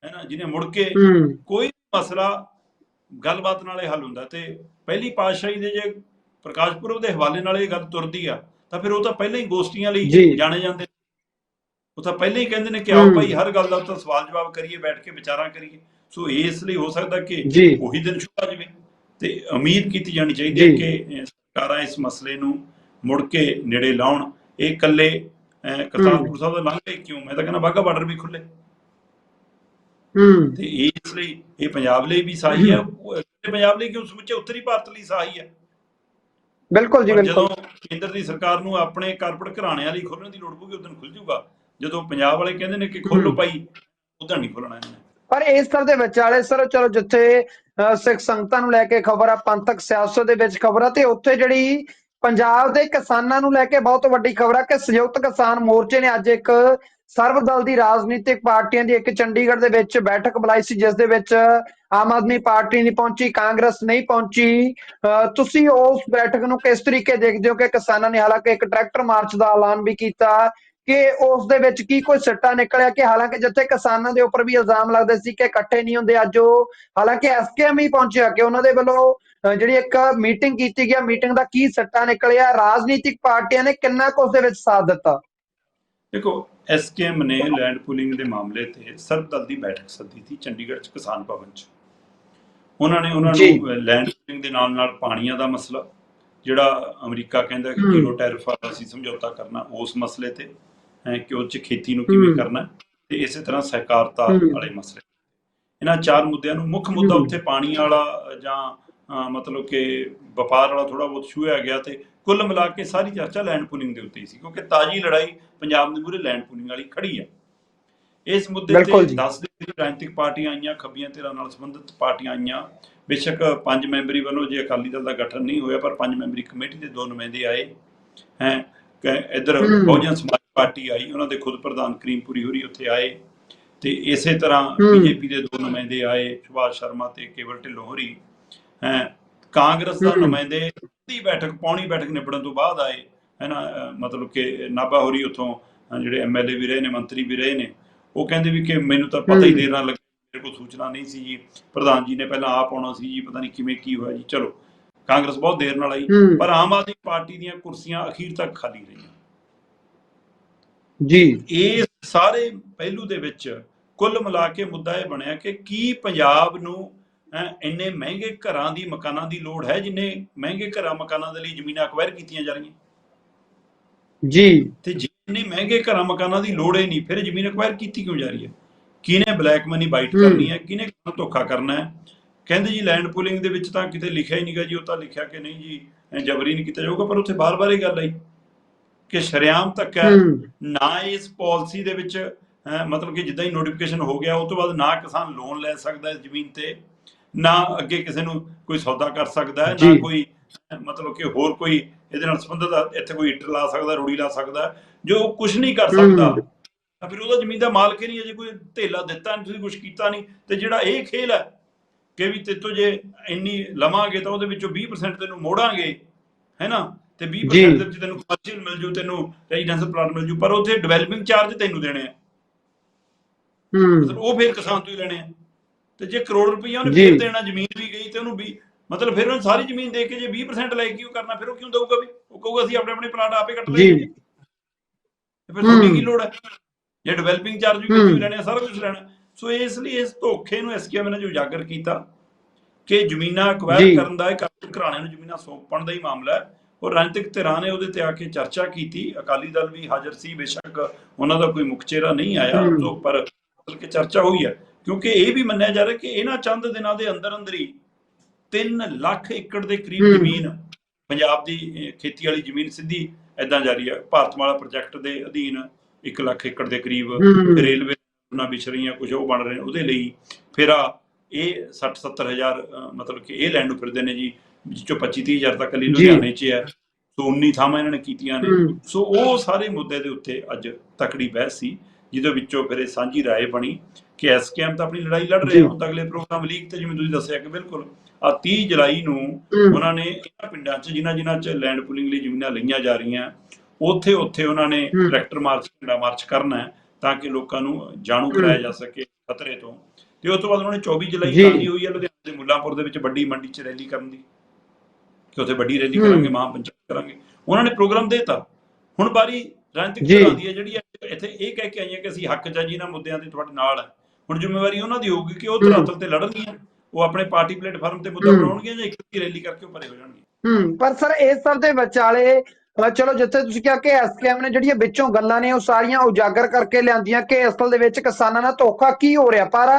ਹੈ ਨਾ ਜਿਹਨੇ ਮੁੜ ਕੇ ਕੋਈ ਮਸਲਾ ਗੱਲਬਾਤ ਨਾਲ ਹੱਲ ਹੁੰਦਾ ਤੇ ਪਹਿਲੀ ਪਾਤਸ਼ਾਹੀ ਦੇ ਜੇ ਪ੍ਰਕਾਸ਼ ਪੁਰਬ ਦੇ ਹਵਾਲੇ ਨਾਲ ਇਹ ਗੱਲ ਤੁਰਦੀ ਆ ਤਾਂ ਫਿਰ ਉਹ ਤਾਂ ਪਹਿਲਾਂ ਹੀ ਗੋਸ਼ਟੀਆਂ ਲਈ। ਜਾਣੇ ਜਾਂਦੇ। ਉਹ ਤਾਂ ਪਹਿਲਾਂ ਹੀ ਕਹਿੰਦੇ ਨੇ ਕਿ ਆਓ ਹੂੰ। ਭਾਈ ਹਰ ਗੱਲ ਦਾ ਤਾਂ ਸਵਾਲ ਜਵਾਬ ਕਰੀਏ ਬੈਠ ਕੇ ਵਿਚਾਰਾਂ ਕਰੀਏ। ਸੋ ਇਸ ਲਈ ਹੋ ਸਕਦਾ ਕਿ। ਉਹੀ ਦਿਨ ਸ਼ੁਭ ਆ ਜਾਵੇ। ਤੇ ਉਮੀਦ ਕੀਤੀ ਜਾਣੀ ਚਾਹੀਦੀ ਹੈ। ਕਿ ਸਰਕਾਰਾਂ ਇਸ ਮਸਲੇ ਨੂੰ ਮੁੜ ਕੇ ਨੇੜੇ ਲਾਉਣ। ਇਹ ਇਕੱਲੇ ਕਰਤਾਰਪੁਰ ਸਾਹਿਬ ਦਾ ਲੰਘੇ ਕਿਉਂ? ਮੈਂ ਤਾਂ ਕਹਿੰਦਾ ਬਾਗਾ ਬਾਰਡਰ ਵੀ ਖੁੱਲੇ ਹੂੰ। ਤੇ ਇਸ ਲਈ ਇਹ ਪੰਜਾਬ ਲਈ ਵੀ ਸਹੀ ਹੈ। ਪੰਜਾਬ ਲਈ ਕਿਉਂ? ਸਮੁੱਚੇ ਉੱਤਰੀ ਭਾਰਤ ਲਈ ਸਹੀ ਹੈ। ਬਿਲਕੁਲ ਜੀ ਬਿਲਕੁਲ ਜਦੋਂ ਕੇਂਦਰ ਦੀ ਸਰਕਾਰ ਨੂੰ ਆਪਣੇ ਕਾਰਪੋਰੇਟ ਘਰਾਣਿਆਂ ਲਈ ਖੋਲਣ ਦੀ ਲੋੜ ਪਊਗੀ ਉਦੋਂ ਖੁੱਲ ਜਾਊਗਾ। ਜਦੋਂ ਪੰਜਾਬ ਵਾਲੇ ਕਹਿੰਦੇ ਨੇ ਕਿ ਖੋਲੋ। ਭਾਈ ਉਦੋਂ ਨਹੀਂ ਖੋਲਣਾ ਇਹਨਾਂ ਨੇ ਪਰ ਇਸ ਤਰ੍ਹਾਂ ਦੇ ਵਿਚਾਲੇ ਸਰ ਚਲੋ ਜਿੱਥੇ ਸਿੱਖ ਸੰਗਤਾਂ ਨੂੰ ਲੈ ਕੇ ਖਬਰ ਆ ਪੰਥਕ ਸਿਆਸਤ ਦੇ ਵਿੱਚ ਖਬਰ ਆ ਤੇ ਉੱਥੇ ਜਿਹੜੀ ਪੰਜਾਬ ਦੇ ਕਿਸਾਨਾਂ ਨੂੰ ਲੈ ਕੇ ਬਹੁਤ ਵੱਡੀ ਖਬਰ ਆ ਕਿ ਸੰਯੁਕਤ ਕਿਸਾਨ ਮੋਰਚੇ ਨੇ ਅੱਜ ਇੱਕ ਸਰਵ ਦਲ ਦੀ ਰਾਜਨੀਤਿਕ ਪਾਰਟੀਆਂ ਦੀ ਇੱਕ ਚੰਡੀਗੜ੍ਹ ਦੇ ਵਿੱਚ ਬੈਠਕ ਬੁਲਾਈ ਸੀ ਜਿਸ ਦੇ ਵਿੱਚ ਆਮ ਆਦਮੀ ਪਾਰਟੀ ਨਹੀਂ ਪਹੁੰਚੀ ਕਾਂਗਰਸ ਨਹੀਂ ਪਹੁੰਚੀ ਤੁਸੀਂ ਉਸ ਬੈਠਕ ਨੂੰ ਕਿਸ ਤਰੀਕੇ ਦੇਖਦੇ ਹੋ ਕਿ ਕਿਸਾਨਾਂ ਨੇ ਹਾਲਾਂਕਿ ਇੱਕ ਟਰੈਕਟਰ ਮਾਰਚ ਦਾ ਐਲਾਨ ਵੀ ਕੀਤਾ ਕਿ ਉਸ ਦੇ ਵਿੱਚ ਕੀ ਕੋਈ ਸਿੱਟਾ ਨਿਕਲਿਆ ਕਿ ਹਾਲਾਂਕਿ ਜਿੱਥੇ ਕਿਸਾਨਾਂ ਦੇ ਉੱਪਰ ਵੀ ਇਲਜ਼ਾਮ ਲੱਗਦੇ ਸੀ ਕਿ ਇਕੱਠੇ ਨਹੀਂ ਹੁੰਦੇ ਅੱਜ ਉਹ ਹਾਲਾਂਕਿ ਐਸਕੇਐਮ ਹੀ ਪਹੁੰਚਿਆ ਕਿ ਉਹਨਾਂ ਦੇ ਵੱਲੋਂ ਜਿਹੜੀ ਇੱਕ ਮੀਟਿੰਗ ਕੀਤੀ ਗਿਆ ਮੀਟਿੰਗ ਦਾ ਕੀ ਸਿੱਟਾ ਨਿਕਲਿਆ ਰਾਜਨੀਤਿਕ ਪਾਰਟੀਆਂ ਨੇ ਕਿੰਨਾ ਕੁ ਉਸ ਦੇ ਵਿੱਚ ਸਾਥ ਦਿੱਤਾ ਦੇਖੋ ਐਸਕੇਐਮ ਨੇ ਲੈਂਡ ਪੂਲਿੰਗ ਦੇ ਮਾਮਲੇ ਤੇ ਸਰਬ ਦਲ ਦੀ ਬੈਠਕ ਸੱਦੀ ਸੀ ਚੰਡੀਗੜ੍ਹ ਚ ਕਿਸਾਨ ਭਵਨ ਚ ਉਹਨਾਂ ਨੇ ਉਹਨਾਂ। ਨੂੰ ਲੈਂਡ ਪੂਲਿੰਗ ਦੇ ਨਾਲ ਨਾਲ ਪਾਣੀਆਂ ਦਾ ਮਸਲਾ ਜਿਹੜਾ ਅਮਰੀਕਾ ਕਹਿੰਦਾ ਕਿ। ਜ਼ੀਰੋ ਟੈਰਿਫ ਵਾਲਾ ਅਸੀਂ ਸਮਝੌਤਾ ਕਰਨਾ ਉਸ ਮਸਲੇ ਤੇ ਕਿ ਉਹ ਚ ਖੇਤੀ ਨੂੰ ਕਿਵੇਂ। ਕਰਨਾ। ਤੇ ਇਸੇ ਤਰ੍ਹਾਂ ਸਹਿਕਾਰਤਾ। ਵਾਲੇ ਮਸਲੇ ਇਹਨਾਂ ਚਾਰ ਮੁੱਦਿਆਂ ਨੂੰ ਮੁੱਖ ਮੁੱਦਾ। ਉੱਥੇ ਪਾਣੀ ਵਾਲਾ ਜਾਂ ਮਤਲਬ ਕਿ ਵਪਾਰ ਵਾਲਾ ਥੋੜਾ ਬਹੁਤ ਛੂਹਿਆ ਗਿਆ ਤੇ ਕੁੱਲ ਮਿਲਾ ਕੇ ਸਾਰੀ ਚਰਚਾ ਲੈਂਡ ਪੂਲਿੰਗ ਦੇ ਉੱਤੇ ਸੀ ਕਿਉਂਕਿ ਤਾਜੀ ਲੜਾਈ ਪੰਜਾਬ ਦੇ ਮੂਹਰੇ ਲੈਂਡ ਪੂਲਿੰਗ ਵਾਲੀ ਖੜੀ ਆ ਇਸ ਮੁੱਦੇ ਤੇ ਜੀ। 10 ਦੇ ਰਾਜਨੀਤਿਕ ਪਾਰਟੀਆਂ ਆਈਆਂ ਖੱਬੀਆਂ ਧਿਰਾਂ ਨਾਲ ਸੰਬੰਧਿਤ ਪਾਰਟੀਆਂ ਆਈਆਂ ਬੇਸ਼ੱਕ ਪੰਜ ਮੈਂਬਰੀ ਵੱਲੋਂ ਜੇ ਅਕਾਲੀ ਦਲ ਦਾ ਗਠਨ ਨਹੀਂ ਹੋਇਆ ਪਰ ਪੰਜ ਮੈਂਬਰੀ ਕਮੇਟੀ ਦੇ ਦੋ ਨੁਮਾਇੰਦੇ ਆਏ ਹੈ ਇੱਧਰ ਹੂੰ। ਬਹੁਜਨ ਸਮਾਜ ਪਾਰਟੀ ਆਈ ਉਹਨਾਂ ਦੇ ਖੁਦ ਪ੍ਰਧਾਨ ਕਰੀਮਪੁਰੀ ਹੋਰੀ ਉੱਥੇ ਆਏ ਤੇ ਇਸੇ ਤਰ੍ਹਾਂ। ਬੀਜੇਪੀ ਦੇ ਦੋ ਨੁਮਾਇੰਦੇ ਆਏ ਸੁਭਾਸ਼ ਸ਼ਰਮਾ ਤੇ ਕੇਵਲ ਢਿੱਲੋਂ ਹੋਰੀ ਹੈ ਕਾਂਗਰਸ ਦਾ। ਨੁਮਾਇੰਦੇ ਅੱਧੀ ਬੈਠਕ ਪੌਣੀ ਬੈਠਕ ਨਿਬੜਨ ਤੋਂ ਬਾਅਦ ਆਏ ਹੈ ਨਾ ਮਤਲਬ ਕਿ ਨਾਭਾ ਹੋਰੀ ਉਥੋਂ ਜਿਹੜੇ ਐਮਐਲਏ ਵੀ ਰਹੇ ਨੇ ਮੰਤਰੀ ਵੀ ਰਹੇ ਨੇ ਉਹ ਕਹਿੰਦੇ ਵੀ ਕਿ ਮੈਨੂੰ ਤਾਂ ਪਤਾ ਹੀ। ਦੇਰ ਨਾਲ ਲੱਗਾ ਮੇਰੇ ਕੋਲ ਸੂਚਨਾ ਨਹੀਂ ਸੀ ਜੀ ਪ੍ਰਧਾਨ ਜੀ ਨੇ ਪਹਿਲਾਂ ਆਪ ਆਉਣਾ ਸੀ ਜੀ ਪਤਾ ਨਹੀਂ ਕਿਵੇਂ ਕੀ ਹੋਇਆ ਜੀ ਚਲੋ ਕਾਂਗਰਸ ਬਹੁਤ ਦੇਰ ਨਾਲ ਆਈ। ਪਰ ਆਮ ਆਦਮੀ ਪਾਰਟੀ ਦੀਆਂ ਕੁਰਸੀਆਂ ਅਖੀਰ ਤੱਕ ਖਾਲੀ ਰਹੀਆਂ ਜੀ। ਇਸ ਸਾਰੇ ਪਹਿਲੂ ਦੇ ਵਿੱਚ ਕੁੱਲ ਮਿਲਾ ਕੇ ਮੁੱਦਾ ਇਹ ਬਣਿਆ ਕਿ ਕੀ ਪੰਜਾਬ ਨੂੰ ਇੰਨੇ ਮਹਿੰਗੇ ਘਰਾਂ ਦੀ ਮਕਾਨਾਂ ਦੀ ਲੋੜ ਹੈ ਜਿੰਨੇ ਮਹਿੰਗੇ ਘਰਾਂ ਮਕਾਨਾਂ ਦੇ ਲਈ ਜ਼ਮੀਨਾਂ ਅਕਵਾਇਰ ਕੀਤੀਆਂ ਜਾ ਰਹੀਆਂ? ਜੀ। ਤੇ ਜੇ ਇੰਨੇ ਮਹਿੰਗੇ ਘਰਾਂ ਮਕਾਨਾਂ ਦੀ ਲੋੜ ਹੀ ਨਹੀਂ ਫਿਰ ਜ਼ਮੀਨ ਅਕਵਾਇਰ ਕੀਤੀ ਕਿਉਂ ਜਾ ਰਹੀ ਹੈ? ਕਿਹਨੇ ਬਲੈਕ ਮਨੀ ਬਾਈਟ। ਕਰਨੀ ਹੈ? ਕਿਹਨੇ ਧੋਖਾ ਕਰਨਾ ਹੈ? ਕਹਿੰਦੇ ਜੀ ਲੈਂਡ ਪੂਲਿੰਗ ਦੇ ਵਿੱਚ ਤਾਂ ਕਿਤੇ ਲਿਖਿਆ ਹੀ ਨਹੀਂਗਾ ਜੀ ਉਹ ਤਾਂ ਲਿਖਿਆ ਕਿ ਨਹੀਂ ਜੀ ਜਬਰੀ ਨਹੀਂ ਕੀਤਾ ਜਾਊਗਾ ਪਰ ਉੱਥੇ ਬਾਰ-ਬਾਰ ਇਹ ਗੱਲ ਆਈ। ਕਿ ਸ਼ਰੇਆਮ ਤੱਕ ਹੈ ਨਾ ਇਸ ਪਾਲਿਸੀ ਦੇ ਵਿੱਚ ਮਤਲਬ ਕਿ ਜਿੱਦਾਂ ਹੀ ਨੋਟੀਫਿਕੇਸ਼ਨ ਹੋ ਗਿਆ ਉਸ ਤੋਂ ਬਾਅਦ ਨਾ ਕਿਸਾਨ ਲੋਨ ਲੈ ਸਕਦਾ ਇਸ ਜ਼ਮੀਨ ਤੇ ਨਾ ਅੱਗੇ ਕਿਸੇ ਨੂੰ ਕੋਈ ਸੌਦਾ ਕਰ ਸਕਦਾ ਹੈ ਨਾ। ਕੋਈ ਮਤਲਬ ਕਿ ਹੋਰ ਕੋਈ ਇਹਦੇ ਨਾਲ ਸੰਬੰਧਿਤ ਇੱਥੇ ਕੋਈ ਇੱਟ ਲਾ ਸਕਦਾ ਰੂੜੀ ਲਾ ਸਕਦਾ ਜੋ ਕੁਝ ਨਹੀਂ ਕਰ ਸਕਦਾ। ਤਾਂ ਫਿਰ ਉਹਦਾ ਜ਼ਮੀਨ ਦਾ ਮਾਲਕ ਹੀ ਨਹੀਂ ਅਜੇ ਕੋਈ ਧੇਲਾ ਦਿੱਤਾ ਨਹੀਂ ਤੁਸੀਂ ਕੁਝ ਕੀਤਾ ਨਹੀਂ ਤੇ ਜਿਹੜਾ ਇਹ ਖੇਲ ਹੈ ਕਿ ਵੀ ਤੇਤੋਂ ਜੇ ਇੰਨੀ ਲਵਾਂਗੇ ਤਾਂ ਉਹਦੇ ਵਿੱਚੋਂ 20% ਤੈਨੂੰ ਮੋੜਾਂਗੇ ਹੈਨਾ ਤੇ 20% ਜੀ। ਦੇ ਵਿੱਚ ਤੈਨੂੰ ਕਮਰਸ਼ੀਅਲ ਮਿਲ ਜੂ ਤੈਨੂੰ ਰੈਜ਼ੀਡੈਂਸ਼ੀਅਲ ਪਲਾਟ ਮਿਲ ਜੂ ਪਰ ਉੱਥੇ ਡਿਵੈਲਪਿੰਗ ਚਾਰਜ ਤੈਨੂੰ ਦੇਣੇ ਆ। ਮਤਲਬ ਹੂੰ ਉਹ ਫਿਰ ਕਿਸਾਨ ਤੋਂ ਹੀ ਲੈਣੇ ਆ। ਤੇ ਜੇ ਕਰੋੜ ਰੁਪਈਆ ਉਹਨੇ। ਫਿਰ ਦੇਣਾ ਜ਼ਮੀਨ ਵੀ ਗਈ ਤੇ ਉਹਨੂੰ ਵੀ ਮਤਲਬ ਫਿਰ ਉਹਨੇ ਸਾਰੀ ਜ਼ਮੀਨ ਦੇ ਕੇ ਜੇ 20% ਲੈ ਕੇ ਉਹ ਕਰਨਾ ਫਿਰ ਉਹ ਕਿਉਂ ਦਊਗਾ ਵੀ? ਉਹ ਕਹੂਗਾ ਅਸੀਂ ਆਪਣੇ ਆਪਣੇ ਪਲਾਟ ਆਪੇ ਕੱਟ ਲਈਏ ਤੇ ਫਿਰ ਤੁਹਾਡੀ। ਕੀ ਲੋੜ ਹੈ ਜੇ ਡਿਵੈਲਪਿੰਗ ਚਾਰਜ ਵੀ ਵੀ ਲੈਣੇ ਆ ਸਾਰਾ ਕੁਝ ਲੈਣਾ। ਸੋ ਇਸ ਲਈ ਇਸ ਧੋਖੇ ਨੂੰ ਐਸਕੇਐਮ ਨੇ ਜੋ ਉਜਾਗਰ ਕੀਤਾ ਕਿ ਜ਼ਮੀਨਾਂ ਅਕਵਾਇਰ। ਕਰਨ ਦਾ ਇਹ ਕਾਨੂੰਨ ਘਰਾਣੇ ਨੂੰ ਜ਼ਮੀਨਾਂ ਸੌਂਪਣ ਦਾ ਹੀ ਮਾਮਲਾ ਹੈ। ਔਰ ਰਾਜਨੀਤਿਕ ਧਿਰਾਂ ਨੇ ਉਹਦੇ ਤੇ ਆ ਕੇ ਚਰਚਾ ਕੀਤੀ ਅਕਾਲੀ ਦਲ ਵੀ ਹਾਜ਼ਰ ਸੀ ਬੇਸ਼ੱਕ ਉਹਨਾਂ ਦਾ ਕੋਈ ਮੁੱਖ ਚਿਹਰਾ ਨਹੀਂ ਆਇਆ। ਸੋ ਪਰ ਕਿ ਚਰਚਾ ਹੋਈ ਹੈ ਕਿਉਂਕਿ ਇਹ ਵੀ ਮੰਨਿਆ ਜਾ ਰਿਹਾ ਕਿ ਇਹਨਾਂ ਚੰਦ ਦਿਨਾਂ ਦੇ ਅੰਦਰ ਅੰਦਰ ਹੀ 3 ਲੱਖ ਏਕੜ ਦੇ ਕਰੀਬ। ਜ਼ਮੀਨ ਪੰਜਾਬ ਦੀ ਖੇਤੀ ਵਾਲੀ ਜ਼ਮੀਨ ਸਿੱਧੀ ਐਦਾਂ ਜਾ ਰਹੀ ਹੈ ਭਾਰਤਮਾਲਾ ਪ੍ਰੋਜੈਕਟ ਦੇ ਅਧੀਨ 1 ਲੱਖ ਏਕੜ ਦੇ ਕਰੀਬ। ਰੇਲਵੇ ਨਾ ਵਿਛ ਰਹੀਆਂ ਕੁਝ ਉਹ ਬਣ ਰਹੇ ਉਹਦੇ ਲਈ ਫਿਰ ਇਹ 60 70 ਹਜ਼ਾਰ ਅਹ, ਮਤਲਬ ਕਿ ਇਹ ਲੈਣ ਨੂੰ ਫਿਰਦੇ ਨੇ ਜੀ ਜਿਸ ਚੋਂ 25 30 ਹਜ਼ਾਰ ਤੱਕ ਲਈ। ਲੁਧਿਆਣੇ 'ਚ ਹੈ ਸੋ 19 ਥਾਵਾਂ ਇਹਨਾਂ ਨੇ ਕੀਤੀਆਂ ਨੇ। ਸੋ ਉਹ ਸਾਰੇ ਮੁੱਦੇ ਦੇ ਉੱਤੇ ਅੱਜ ਤਕੜੀ ਬਹਿਸ ਸੀ ਜਿਹਦੇ ਵਿੱਚੋਂ ਫਿਰ ਇਹ ਸਾਂਝੀ ਰਾਏ ਬਣੀ ਕਿ ਐਸਕੇਐਮ ਤਾਂ ਆਪਣੀ ਲੜਾਈ ਲੜ ਰਹੇ। ਹੁਣ ਅਗਲੇ ਪ੍ਰੋਗਰਾਮ ਲੀਕ ਤੇ ਜਿਵੇਂ ਤੁਸੀਂ ਦੱਸਿਆ ਕਿ ਬਿਲਕੁਲ ਆ 30 ਜੁਲਾਈ ਨੂੰ। ਉਹਨਾਂ ਨੇ ਇਹਨਾਂ ਪਿੰਡਾਂ 'ਚ ਜਿਨ੍ਹਾਂ ਜਿਨ੍ਹਾਂ 'ਚ ਲੈਂਡ ਪੂਲਿੰਗ ਲਈ ਜ਼ਮੀਨਾਂ ਲਈਆਂ ਜਾ ਰਹੀਆਂ ਉੱਥੇ ਉੱਥੇ ਉਹਨਾਂ ਨੇ। ਟਰੈਕਟਰ ਮਾਰਚ ਝੰਡਾ ਮਾਰਚ ਕਰਨਾ ਹੈ ਤਾਂ ਕਿ ਲੋਕਾਂ ਨੂੰ ਜਾਣੂ ਕਰਾਇਆ ਜਾ ਸਕੇ ਖਤਰੇ ਤੋਂ ਤੇ ਉਸ ਤੋਂ ਬਾਅਦ ਉਹਨਾਂ ਨੇ 24 ਜੁਲਾਈ। ਐਲਾਨੀ ਹੋਈ ਹੈ ਲੁਧਿਆਣੇ ਦੇ ਮੁੱਲਾਂਪੁਰ ਦੇ ਵਿੱਚ ਵੱਡੀ ਮੰਡੀ 'ਚ ਰੈਲੀ ਕਰਨ ਦੀ ਕਿ ਉੱਥੇ ਵੱਡੀ ਰੈਲੀ। ਕਰਾਂਗੇ ਮਹਾਂ ਪੰਚਾਇਤ ਕਰਾਂਗੇ ਉਹਨਾਂ ਨੇ ਪ੍ਰੋਗਰਾਮ ਦੇਤਾ ਹੁਣ ਬਾਰੀ ਰਾਜਨੀਤਿਕ। ਧਿਰਾਂ ਦੀ ਹੈ ਜਿਹੜੀ ਇੱਥੇ ਇਹ ਕਹਿ ਕੇ ਆਈਆਂ ਕਿ ਅਸੀਂ ਹੱਕ ਚ ਆ ਜੀ ਇਹਨਾਂ ਮੁੱਦਿਆਂ ਤੇ ਤੁਹਾਡੇ ਨਾਲ ਹੈ ਹੁਣ ਜ਼ਿੰਮੇਵਾਰੀ ਉਹਨਾਂ ਦੀ ਹੋਊਗੀ ਕਿ ਉਹ। ਧਰਾਤਲ ਤੇ ਲੜਨਗੀਆਂ ਉਹ ਆਪਣੇ ਪਾਰਟੀ ਪਲੇਟਫਾਰਮ ਤੇ ਮੁੱਦਾ ਹੂੰ। ਬਣਾਉਣਗੀਆਂ ਜਾਂ ਇੱਕ ਦੀ ਰੈਲੀ ਕਰਕੇ ਉਹ ਪਰੇ ਹੋ ਜਾਣਗੇ ਹੂੰ ਪਰ ਸਰ ਇਸ ਸਭ ਦੇ ਵਿਚਾਲੇ ਚਲੋ ਜਿੱਥੇ ਤੁਸੀਂ ਕਿਹਾ ਕਿ ਐਸਕੇਐਮ ਨੇ ਜਿਹੜੀਆਂ ਵਿੱਚੋਂ ਗੱਲਾਂ ਨੇ ਉਹ ਸਾਰੀਆਂ ਉਜਾਗਰ ਕਰਕੇ ਲਿਆਂਦੀਆਂ ਕਿ ਅਸਲ ਦੇ ਵਿੱਚ ਕਿਸਾਨਾਂ ਨਾਲ ਧੋਖਾ ਕੀ ਹੋ ਰਿਹਾ। ਪਰ